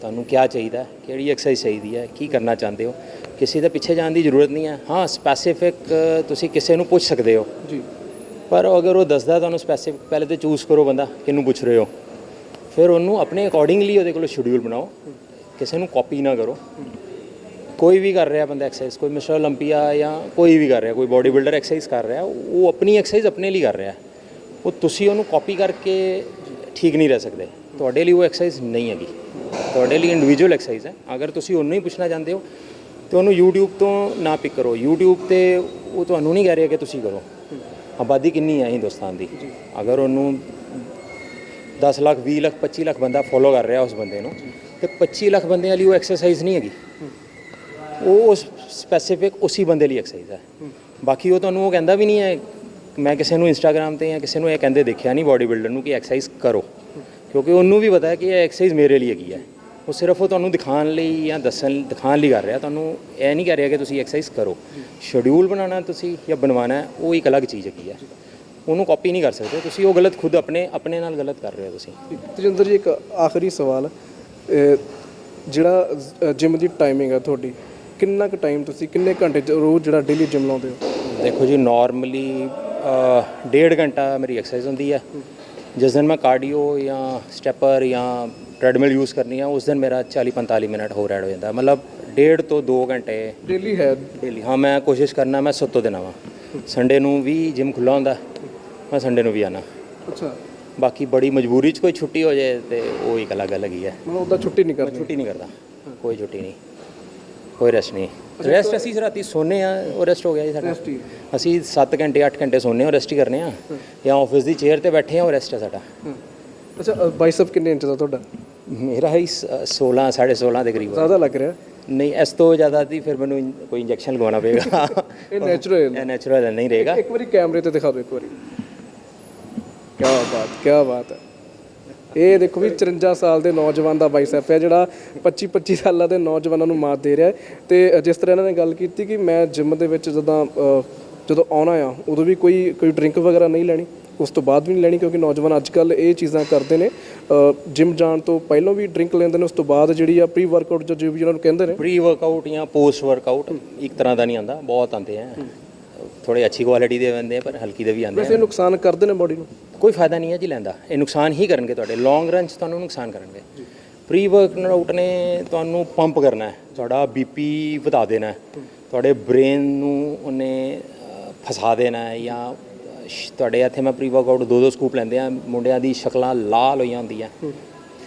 ਤੁਹਾਨੂੰ ਕੀ ਚਾਹੀਦਾ ਕਿਹੜੀ ਐਕਸਰਸਾਈਜ਼ ਚਾਹੀਦੀ ਹੈ ਕੀ ਕਰਨਾ ਚਾਹੁੰਦੇ ਹੋ? ਕਿਸੇ ਦੇ ਪਿੱਛੇ ਜਾਣ ਦੀ ਜ਼ਰੂਰਤ ਨਹੀਂ ਹੈ। ਹਾਂ ਸਪੈਸੀਫਿਕ ਤੁਸੀਂ ਕਿਸੇ ਨੂੰ ਪੁੱਛ ਸਕਦੇ ਹੋ। ਜੀ। ਪਰ ਅਗਰ ਉਹ ਦੱਸਦਾ ਤੁਹਾਨੂੰ ਸਪੈਸੀਫਿਕ ਪਹਿਲੇ ਤੇ ਚੂਜ਼ ਕਰੋ ਬੰਦਾ ਕਿਹਨੂੰ ਪੁੱਛ ਰਹੇ ਹੋ। ਫਿਰ ਉਹਨੂੰ ਆਪਣੇ ਅਕੋਰਡਿੰਗਲੀ ਉਹਦੇ ਕੋਲ ਸ਼ਡਿਊਲ ਬਣਾਓ। ਕਿਸੇ ਨੂੰ ਕਾਪੀ ਨਾ ਕਰੋ। ਕੋਈ ਵੀ ਕਰ ਰਿਹਾ ਬੰਦਾ ਐਕਸਰਸਾਈਜ਼ ਕੋਈ ਮਿਸਟਰ 올림픽ਆ ਜਾਂ ਕੋਈ ਵੀ ਕਰ ਰਿਹਾ ਕੋਈ ਬੋਡੀ ਬਿਲਡਰ ਐਕਸਰਸਾਈਜ਼ ਕਰ ਰਿਹਾ ਉਹ ਆਪਣੀ ਐਕਸਰਸਾਈਜ਼ ਆਪਣੇ ਲਈ ਕਰ ਰਿਹਾ। ਉਹ ਤੁਸੀਂ ਉਹਨੂੰ ਕਾਪੀ ਕਰਕੇ ਠੀਕ ਨਹੀਂ ਰਹਿ ਸਕਦੇ। ਤੁਹਾਡੇ ਲਈ ਉਹ ਐਕਸਰਸਾਈਜ਼ ਨਹੀਂ ਹੈਗੀ। ਤੁਹਾਡੇ ਲਈ ਇੰਡੀਵਿਜੂਅਲ ਐਕਸਰਸਾਈਜ਼ ਹੈ। ਅਗਰ ਤੁਸੀਂ ਉਹਨੂੰ ਹੀ ਪੁੱਛਣਾ ਚਾਹੁੰਦੇ ਹੋ ਤੇ ਉਹਨੂੰ YouTube ਤੋਂ ਨਾ ਪਿਕ ਕਰੋ। YouTube ਤੇ ਉਹ ਤੁਹਾਨੂੰ ਨਹੀਂ ਕਹਿ ਰਿਹਾ ਕਿ ਤੁਸੀਂ ਕਰੋ। ਆਬਾਦੀ ਕਿੰਨੀ ਹੈ ਹਿੰਦੁਸਤਾਨ ਦੀ? ਅਗਰ ਉਹਨੂੰ 10 ਲੱਖ 20 ਲੱਖ 25 ਲੱਖ ਬੰਦਾ ਫੋਲੋ ਕਰ ਰਿਹਾ ਉਸ ਬੰਦੇ ਨੂੰ ਤੇ 25 ਲੱਖ ਬੰਦਿਆਂ ਲਈ ਉਹ ਐਕਸਰਸਾਈਜ਼ ਨਹੀਂ ਹੈਗੀ। ਉਹ ਉਸ ਸਪੈਸੀਫਿਕ ਉਸੇ ਬੰਦੇ ਲਈ ਐਕਸਰਸਾਈਜ਼ ਹੈ। ਬਾਕੀ ਉਹ ਤੁਹਾਨੂੰ ਉਹ ਕਹਿੰਦਾ ਵੀ ਨਹੀਂ ਹੈ ਮੈਂ ਕਿਸੇ ਨੂੰ ਇੰਸਟਾਗ੍ਰam ਤੇ ਜਾਂ ਕਿਸੇ ਨੂੰ ਇਹ ਕਹਿੰਦੇ ਦੇਖਿਆ ਨਹੀਂ ਬਾਡੀ ਬਿਲਡਰ ਨੂੰ ਕਿ ਐਕਸਰਸਾਈਜ਼ ਕਰੋ। ਕਿਉਂਕਿ ਉਹਨੂੰ ਵੀ ਪਤਾ ਹੈ ਕਿ ਇਹ ਐਕਸਰਸਾਈਜ਼ ਮੇਰੇ ਲਈ ਹੈਗੀ ਹੈ। ਉਹ ਸਿਰਫ ਉਹ ਤੁਹਾਨੂੰ ਦਿਖਾਉਣ ਲਈ ਜਾਂ ਦੱਸਣ ਦਿਖਾਉਣ ਲਈ ਕਰ ਰਿਹਾ। ਤੁਹਾਨੂੰ ਇਹ ਨਹੀਂ ਕਹਿ ਰਿਹਾ ਕਿ ਤੁਸੀਂ ਐਕਸਰਸਾਈਜ਼ ਕਰੋ। ਸ਼ਡਿਊਲ ਬਣਾਉਣਾ ਤੁਸੀਂ ਜਾਂ ਬਣਵਾਉਣਾ ਹੈ, ਉਹ ਇੱਕ ਅਲੱਗ ਚੀਜ਼ ਹੈਗੀ ਹੈ ਉਹਨੂੰ ਕਾਪੀ ਨਹੀਂ ਕਰ ਸਕਦੇ। ਤੁਸੀਂ ਉਹ ਗਲਤ ਖੁਦ ਆਪਣੇ ਆਪਣੇ ਨਾਲ ਗਲਤ ਕਰ ਰਹੇ ਹੋ ਤੁਸੀਂ। ਤਜਿੰਦਰ ਜੀ ਇੱਕ ਆਖਰੀ ਸਵਾਲ। ਜਿਹੜਾ ਜਿਮ ਦੀ ਟਾਈਮਿੰਗ ਹੈ ਤੁਹਾਡੀ ਕਿੰਨਾ ਕੁ ਟਾਈਮ ਤੁਸੀਂ ਕਿੰਨੇ ਘੰਟੇ ਰੋਜ਼ ਜਿਹੜਾ ਡੇਲੀ ਜਿਮ ਲਾਉਂਦੇ ਹੋ? ਦੇਖੋ ਜੀ ਨਾਰਮਲੀ ਡੇਢ ਘੰਟਾ ਮੇਰੀ ਐਕਸਰਸਾਈਜ਼ ਹੁੰਦੀ ਹੈ ਜਿਸ ਦਿਨ ਮੈਂ ਕਾਰਡੀਓ ਜਾਂ ਸਟੈਪਰ ਜਾਂ ਟ੍ਰੈਡਮਿਲ ਯੂਜ਼ ਕਰਨੀ ਆ ਉਸ ਦਿਨ ਮੇਰਾ 40 45 ਮਿੰਟ ਹੋਰ ਐਡ ਹੋ ਜਾਂਦਾ ਮਤਲਬ ਡੇਢ ਤੋਂ 2 ਘੰਟੇ ਡੇਲੀ ਹੈ ਡੇਲੀ ਹਾਂ ਮੈਂ ਕੋਸ਼ਿਸ਼ ਕਰਨਾ ਮੈਂ ਸੁੱਤੋ ਦਿਨ ਆਵਾਂ ਸੰਡੇ ਨੂੰ ਵੀ ਜਿਮ ਖੁੱਲਾ ਹੁੰਦਾ ਮੈਂ ਸੰਡੇ ਨੂੰ ਵੀ ਆਣਾ ਅੱਛਾ ਬਾਕੀ ਬੜੀ ਮਜਬੂਰੀ 'ਚ ਕੋਈ ਛੁੱਟੀ ਹੋ ਜਾਏ ਤੇ ਉਹ ਇੱਕ ਅਲੱਗ ਅਲੱਗ ਹੀ ਹੈ ਮਤਲਬ ਉਹਦਾ ਛੁੱਟੀ ਨਹੀਂ ਮੈਂ ਕਰਨੀ ਛੁੱਟੀ ਨਹੀਂ ਕਰਦਾ ਕੋਈ ਛੁੱਟੀ ਨਹੀਂ ਕੋਈ ਰੈਸਟ ਨਹੀਂ। ਰੈਸਟ ਅਸੀਂ ਰਾਤੀ ਸੋਨੇ ਆ ਉਹ ਰੈਸਟ ਹੋ ਗਿਆ ਜੀ ਸਾਡਾ। ਹੀ। ਅਸੀਂ 7 ਘੰਟੇ 8 ਘੰਟੇ ਸੋਨੇ ਆ ਰੈਸਟ ਹੀ ਕਰਨੇ ਆ। ਜਾਂ ਆਫਿਸ ਦੀ ਚੇਅਰ ਤੇ ਬੈਠੇ ਆ ਉਹ ਰੈਸਟ ਆ ਸਾਡਾ। ਅੱਛਾ ਬਾਈਸੈਪ ਕਿੰਨੇ ਇੰਚ ਦਾ ਤੁਹਾਡਾ? ਮੇਰਾ ਹੀ 16 16.5 ਦੇ ਕਰੀਬ ਆ। ਜ਼ਿਆਦਾ ਲੱਗ ਰਿਹਾ? ਨਹੀਂ ਇਸ ਤੋਂ ਜ਼ਿਆਦਾ ਦੀ ਫਿਰ ਮੈਨੂੰ ਕੋਈ ਇੰਜੈਕਸ਼ਨ ਲਗਵਾਉਣਾ ਪਏਗਾ। ਇਹ ਨੈਚੁਰਲ ਇਹ ਨੈਚੁਰਲ ਨਹੀਂ ਰਹੇਗਾ। ਇੱਕ ਵਾਰੀ ਕੈਮਰੇ ਤੇ ਦਿਖਾ ਦਿਓ ਇੱਕ ਵਾਰੀ। ਕੀ ਬਾਤ ਕੀ ਬਾਤ ਹੈ। ਇਹ ਦੇਖੋ ਵੀ 54 ਸਾਲ ਦੇ ਨੌਜਵਾਨ ਦਾ ਬਾਈਸੈਪ ਹੈ, ਜਿਹੜਾ 25 25 ਸਾਲਾਂ ਦੇ ਨੌਜਵਾਨਾਂ ਨੂੰ ਮਾਤ ਦੇ ਰਿਹਾ ਹੈ। ਤੇ ਜਿਸ ਤਰ੍ਹਾਂ ਇਹਨਾਂ ਨੇ ਗੱਲ ਕੀਤੀ ਕਿ ਮੈਂ ਜਿਮ ਦੇ ਵਿੱਚ ਜਦੋਂ ਜਦੋਂ ਆਉਣਾ ਆ ਉਦੋਂ ਵੀ ਕੋਈ ਕੋਈ ਡਰਿੰਕ ਵਗੈਰਾ ਨਹੀਂ ਲੈਣੀ, ਉਸ ਤੋਂ ਬਾਅਦ ਵੀ ਨਹੀਂ ਲੈਣੀ, ਕਿਉਂਕਿ ਨੌਜਵਾਨ ਅੱਜ ਕੱਲ ਇਹ ਚੀਜ਼ਾਂ ਕਰਦੇ ਨੇ। ਜਿਮ ਜਾਣ ਤੋਂ ਪਹਿਲਾਂ ਵੀ ਡਰਿੰਕ ਲੈਂਦੇ ਨੇ, ਉਸ ਤੋਂ ਬਾਅਦ ਜਿਹੜੀ ਆ ਪ੍ਰੀ ਵਰਕਆਊਟ ਜੋ ਵੀ ਉਹਨਾਂ ਨੂੰ ਕਹਿੰਦੇ ਨੇ। ਪ੍ਰੀ ਵਰਕਆਊਟ ਜਾਂ ਪੋਸਟ ਵਰਕਆਊਟ ਇੱਕ ਤਰ੍ਹਾਂ ਦਾ ਨਹੀਂ ਆਂਦਾ ਬਹੁਤ ਆਂਦੇ ਆ। ਥੋੜੇ ਅੱਛੀ ਕੁਆਲਿਟੀ ਦੇ ਆਉਂਦੇ ਆ ਪਰ ਹਲਕੀ ਦੇ ਵੀ ਆਂਦੇ ਆ। ਵੈਸੇ ਨੁਕਸਾਨ ਕਰਦੇ ਨੇ ਬਾਡੀ ਨੂੰ? ਕੋਈ ਫਾਇਦਾ ਨਹੀਂ ਹੈ ਜੀ ਲੈਂਦਾ ਇਹ ਨੁਕਸਾਨ ਹੀ ਕਰਨਗੇ ਤੁਹਾਡੇ। ਲੌਂਗ ਰਨ 'ਚ ਤੁਹਾਨੂੰ ਨੁਕਸਾਨ ਕਰਨਗੇ। ਪ੍ਰੀ ਵਰਕਆਊਟ ਨੇ ਤੁਹਾਨੂੰ ਪੰਪ ਕਰਨਾ ਹੈ। ਤੁਹਾਡਾ ਬੀਪੀ ਵਧਾ ਦੇਣਾ ਹੈ। ਤੁਹਾਡੇ ਬ੍ਰੇਨ ਨੂੰ ਉਹਨੇ ਫਸਾ ਦੇਣਾ ਹੈ ਜਾਂ ਸ਼- ਤੁਹਾਡੇ ਇੱਥੇ ਮੈਂ ਪ੍ਰੀ ਵਰਕਆਊਟ ਦੋ ਦੋ ਸਕੂਪ ਲੈਂਦੇ ਆ ਮੁੰਡਿਆਂ ਦੀ ਸ਼ਕਲਾਂ ਲਾਲ ਹੋਈਆਂ ਹੁੰਦੀਆਂ।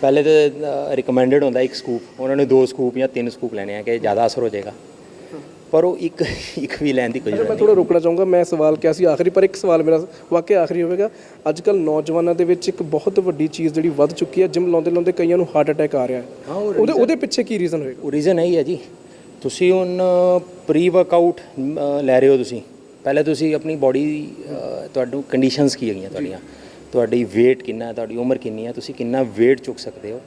ਪਹਿਲੇ ਤਾਂ ਰਿਕਮੈਂਡਡ ਹੁੰਦਾ ਇੱਕ ਸਕੂਪ ਉਹਨਾਂ ਨੇ ਦੋ ਸਕੂਪ ਜਾਂ ਤਿੰਨ ਸਕੂਪ ਲੈਣੇ ਆ ਕਿ ਜ਼ਿਆਦਾ ਅਸਰ ਹੋ ਜਾਏਗਾ। ਪਰ ਉਹ ਇੱਕ (laughs) ਇੱਕ ਵੀ ਲੈਣ ਦੀ ਕੋਈ ਜ਼ਰੂਰਤ ਮੈਂ ਥੋੜਾ ਰੋਕਣਾ ਚਾਹੂੰਗਾ ਮੈਂ ਸਵਾਲ ਕਿਹਾ ਸੀ ਆਖਰੀ ਪਰ ਇੱਕ ਸਵਾਲ ਮੇਰਾ ਵਾਕਿਆ ਆਖਰੀ ਹੋਵੇਗਾ। ਅੱਜ ਕੱਲ ਨੌਜਵਾਨਾਂ ਦੇ ਵਿੱਚ ਇੱਕ ਬਹੁਤ ਵੱਡੀ ਚੀਜ਼ ਜਿਹੜੀ ਵੱਧ ਚੁੱਕੀ ਹੈ ਜਿਮ ਲਾਉਂਦੇ ਲਾਉਂਦੇ ਕਈਆਂ ਨੂੰ ਹਾਰਟ ਅਟੈਕ ਆ ਰਿਹਾ ਹੈ। ਉਹਦੇ ਉਹਦੇ ਪਿੱਛੇ ਕੀ ਰੀਜ਼ਨ ਹੋਏਗਾ? ਉਹ ਰੀਜ਼ਨ ਇਹੀ ਹੈ ਜੀ। ਤੁਸੀਂ ਹੁਣ ਪ੍ਰੀ ਵਰਕਆਊਟ ਲੈ ਰਹੇ ਹੋ ਤੁਸੀਂ। ਪਹਿਲੇ ਤੁਸੀਂ ਆਪਣੀ ਬਾਡੀ ਤੁਹਾਨੂੰ ਕੰਡੀਸ਼ਨਸ ਕੀ ਹੈਗੀਆਂ ਤੁਹਾਡੀਆਂ? ਤੁਹਾਡੀ weight ਕਿੰਨਾ ਹੈ ਤੁਹਾਡੀ ਉਮਰ ਕਿੰਨੀ ਹੈ? ਤੁਸੀਂ ਕਿੰਨਾ weight ਚੁੱਕ ਸਕਦੇ ਹੋ?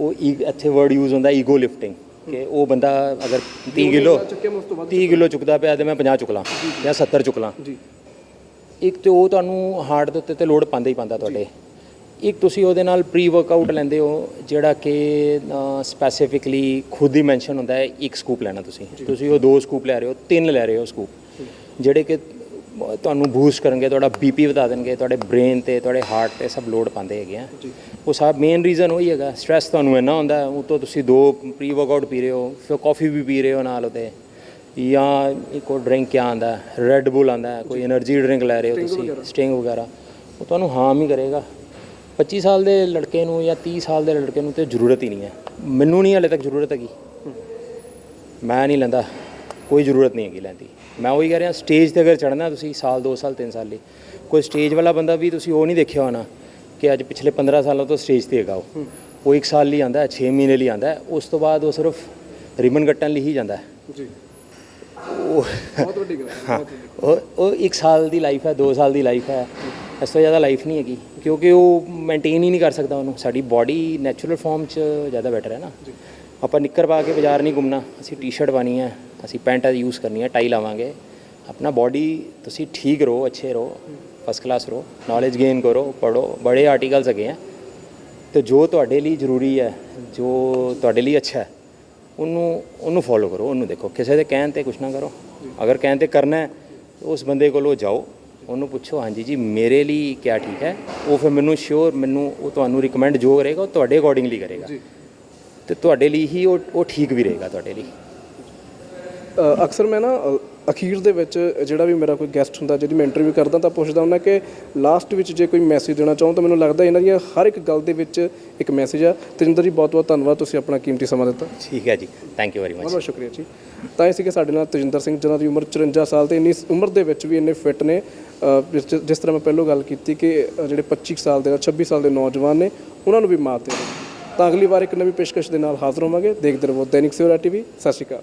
ਉਹ ਇੱਥੇ ਵਰਡ ਯੂਜ਼ ਹੁੰਦਾ ਈਗੋ ਲਿਫਟਿੰਗ ਕਿ ਉਹ ਬੰਦਾ ਅਗਰ 30 ਕਿਲੋ ਚੁੱਕਿਆ ਮੈਂ ਉਸ ਤੋਂ ਬਾਅਦ 30 ਕਿਲੋ ਚੁੱਕਦਾ ਪਿਆ ਤੇ ਮੈਂ 50 ਚੁੱਕ ਲਾਂ ਜਾਂ 70 ਚੁੱਕ ਲਾਂ। ਜੀ। ਇੱਕ ਤੇ ਉਹ ਤੁਹਾਨੂੰ ਹਾਰਟ ਦੇ ਉੱਤੇ ਤੇ ਲੋਡ ਪਾਉਂਦਾ ਹੀ ਪਾਉਂਦਾ ਤੁਹਾਡੇ। ਇੱਕ ਤੁਸੀਂ ਉਹਦੇ ਨਾਲ ਪ੍ਰੀ ਵਰਕਆਊਟ ਲੈਂਦੇ ਹੋ ਜਿਹੜਾ ਕਿ ਸਪੈਸੀਫਿਕਲੀ ਖੁਦ ਹੀ ਮੈਂਸ਼ਨ ਹੁੰਦਾ ਹੈ ਇੱਕ ਸਕੂਪ ਲੈਣਾ ਤੁਸੀਂ। ਤੁਸੀਂ ਉਹ ਦੋ ਸਕੂਪ ਲੈ ਰਹੇ ਹੋ ਤਿੰਨ ਲੈ ਰਹੇ ਹੋ ਸਕੂਪ ਜਿਹੜੇ ਕਿ ਤੁਹਾਨੂੰ ਬੂਸਟ ਕਰਨਗੇ ਤੁਹਾਡਾ ਬੀਪੀ ਵਧਾ ਦੇਣਗੇ ਤੁਹਾਡੇ ਬ੍ਰੇਨ ਤੇ ਤੁਹਾਡੇ ਹਾਰਟ ਤੇ ਸਭ ਲੋਡ ਪਾਉਂਦੇ ਹੈਗੇ ਆ। ਉਹ ਸਭ ਮੇਨ ਰੀਜ਼ਨ ਉਹੀ ਹੈਗਾ ਸਟ्रेस ਤੁਹਾਨੂੰ ਇੰਨਾ ਹੁੰਦਾ ਉਹ ਤੋਂ ਤੁਸੀਂ ਦੋ ਪ੍ਰੀ ਵਰਕਆਊਟ ਪੀ ਰਹੇ ਹੋ ਫਿਰ ਕਾਫੀ ਵੀ ਪੀ ਰਹੇ ਹੋ ਨਾਲ ਉਹਦੇ। ਜਾਂ ਇੱਕ ਕੋਈ ਡਰਿੰਕ ਕਿਆ ਆਂਦਾ ਰੈੱਡ ਬੁਲ ਆਂਦਾ ਕੋਈ એનર્ਜੀ ਡਰਿੰਕ ਲੈ ਰਹੇ ਹੋ ਤੁਸੀਂ ਸਟਿੰਗ ਵਗੈਰਾ। ਉਹ ਤੁਹਾਨੂੰ ਹਾਰਮ ਹੀ ਕਰੇਗਾ। 25 ਸਾਲ ਦੇ ਲੜਕੇ ਨੂੰ ਜਾਂ 30 ਸਾਲ ਦੇ ਲੜਕੇ ਨੂੰ ਤੇ ਜ਼ਰੂਰਤ ਹੀ ਨਹੀਂ ਹੈ। ਮੈਨੂੰ ਨਹੀਂ ਹਲੇ ਤੱਕ ਜ਼ਰੂਰਤ ਹੈਗੀ। ਮੈਂ ਨਹੀਂ ਲੈਂਦਾ ਕੋਈ ਜ਼ਰੂਰਤ ਨਹੀਂ ਹੈਗੀ ਲੈਂਦੀ ਮੈਂ ਉਹੀ ਕਹਿ ਰਿਹਾ ਸਟੇਜ ਤੇ ਅਗਰ ਚੜਨਾ ਤੁਸੀਂ ਸਾਲ 2 ਸਾਲ 3 ਸਾਲ ਲਈ ਕੋਈ ਸਟੇਜ ਵਾਲਾ ਬੰਦਾ ਵੀ ਤੁਸੀਂ ਉਹ ਨਹੀਂ ਦੇਖਿਆ ਹੋਣਾ ਕਿ ਅੱਜ ਪਿਛਲੇ 15 ਸਾਲਾਂ ਤੋਂ ਸਟੇਜ ਤੇ ਹੈਗਾ ਉਹ। ਉਹ ਇੱਕ ਸਾਲ ਲਈ ਆਂਦਾ ਹੈ 6 ਮਹੀਨੇ ਲਈ ਆਂਦਾ ਉਸ ਤੋਂ ਬਾਅਦ ਉਹ ਸਿਰਫ ਰਿਬਨ ਕੱਟਣ ਲਈ ਹੀ ਜਾਂਦਾ ਜੀ। ਉਹ ਬਹੁਤ ਵੱਡੀ ਗੱਲ ਹੈ ਉਹ ਉਹ ਇੱਕ ਸਾਲ ਦੀ ਲਾਈਫ ਹੈ 2 ਸਾਲ ਦੀ ਲਾਈਫ ਹੈ। ਇਸ ਤੋਂ ਜ਼ਿਆਦਾ ਲਾਈਫ ਨਹੀਂ ਹੈਗੀ ਕਿਉਂਕਿ ਉਹ ਮੇਨਟੇਨ ਹੀ ਨਹੀਂ ਕਰ ਸਕਦਾ ਉਹਨੂੰ। ਸਾਡੀ ਬਾਡੀ ਨੈਚੁਰਲ ਫਾਰਮ 'ਚ ਜ਼ਿਆਦਾ ਬੈਟਰ ਹੈ ਨਾ। ਆਪਾਂ ਨਿੱਕਰ ਪਾ ਕੇ ਬਾਜ਼ਾਰ ਨਹੀਂ ਘੁੰਮਣਾ ਅਸੀਂ ਟੀ-ਸ਼ਰਟ ਪਾਣੀ ਹੈ। ਅਸੀਂ ਪੈਂਟ ਯੂਜ਼ ਕਰਨੀ ਹੈ ਟਾਈ ਲਾਵਾਂਗੇ। ਆਪਣਾ ਬਾਡੀ ਤੁਸੀਂ ਠੀਕ ਰਹੋ ਅੱਛੇ ਰਹੋ ਫਸਟ ਕਲਾਸ ਰਹੋ ਨੌਲੇਜ ਗੇਨ ਕਰੋ ਪੜੋ ਬੜੇ ਆਰਟੀਕਲਸ ਹੈਗੇ ਆ। ਤੇ ਜੋ ਤੁਹਾਡੇ ਲਈ ਜ਼ਰੂਰੀ ਹੈ ਜੋ ਤੁਹਾਡੇ ਲਈ ਅੱਛਾ ਹੈ ਉਹਨੂੰ ਉਹਨੂੰ ਫੋਲੋ ਕਰੋ ਉਹਨੂੰ ਦੇਖੋ। ਕਿਸੇ ਦੇ ਕਹਿਣ ਤੇ ਕੁਛ ਨਾ ਕਰੋ। ਅਗਰ ਕਹਿਣ ਤੇ ਕਰਨਾ ਹੈ ਉਸ ਬੰਦੇ ਕੋਲੋਂ ਜਾਓ। ਉਹਨੂੰ ਪੁੱਛੋ ਹਾਂਜੀ ਜੀ ਮੇਰੇ ਲਈ ਕੀ ਠੀਕ ਹੈ? ਉਹ ਫਿਰ ਮੈਨੂੰ ਸ਼ੋਰ ਮੈਨੂੰ ਉਹ ਤੁਹਾਨੂੰ ਰਿਕਮੈਂਡ ਜੋ ਕਰੇਗਾ ਉਹ ਤੁਹਾਡੇ ਅਕੋਰਡਿੰਗਲੀ ਕਰੇਗਾ। ਤੇ ਤੁਹਾਡੇ ਲਈ ਹੀ ਉਹ ਉਹ ਠੀਕ ਵੀ ਰਹੇਗਾ ਤੁਹਾਡੇ ਲਈ। ਅਕਸਰ ਮੈਂ ਨਾ ਅਖੀਰ ਦੇ ਵਿੱਚ ਜਿਹੜਾ ਵੀ ਮੇਰਾ ਕੋਈ ਗੈਸਟ ਹੁੰਦਾ ਜਿਹਦੀ ਮੈਂ ਇੰਟਰਵਿਊ ਕਰਦਾ ਤਾਂ ਪੁੱਛਦਾ ਹੁੰਦਾ ਕਿ ਲਾਸਟ ਵਿੱਚ ਜੇ ਕੋਈ ਮੈਸੇਜ ਦੇਣਾ ਚਾਹੋ ਤਾਂ ਮੈਨੂੰ ਲੱਗਦਾ ਇਹਨਾਂ ਦੀਆਂ ਹਰ ਇੱਕ ਗੱਲ ਦੇ ਵਿੱਚ ਇੱਕ ਮੈਸੇਜ ਆ। ਤੇਜਿੰਦਰ ਜੀ ਬਹੁਤ ਬਹੁਤ ਧੰਨਵਾਦ ਤੁਸੀਂ ਆਪਣਾ ਕੀਮਤੀ ਸਮਾਂ ਦਿੱਤਾ। ਠੀਕ ਹੈ ਜੀ। ਥੈਂਕ ਯੂ ਵੈਰੀ ਬਹੁਤ ਮਚ ਬਹੁਤ ਸ਼ੁਕਰੀਆ ਜੀ। ਤਾਂ ਇਹ ਸੀਗੇ ਸਾਡੇ ਨਾਲ ਤੇਜਿੰਦਰ ਸਿੰਘ ਜਿਨ੍ਹਾਂ ਦੀ ਉਮਰ 54 ਸਾਲ ਤੇ ਇੰਨੀ ਉਮਰ ਦੇ ਵਿੱਚ ਵੀ ਇੰਨੇ ਫਿੱਟ ਨੇ। ਜਿਸ ਤਰ੍ਹਾਂ ਮੈਂ ਪਹਿਲਾਂ ਗੱਲ ਕੀਤੀ ਕਿ ਜਿਹੜੇ 25 ਸਾਲ ਦੇ 26 ਸਾਲ ਦੇ ਨੌਜਵਾਨ ਨੇ ਉਹਨਾਂ ਨੂੰ ਵੀ ਮਾਤ ਦੇ ਤਾਂ ਅਗਲੀ ਵਾਰ ਇੱਕ ਨਵੀਂ ਪੇਸ਼ਕਸ਼ ਦੇ ਨਾਲ ਹਾਜ਼ਰ ਹੋਵਾਂਗੇ। ਦੇਖਦੇ ਰਹੋ ਦੈਨਿਕ ਸਵੇਰਾ ਟੀਵੀ। ਸਤਿ ਸ਼੍ਰੀ ਅਕਾਲ।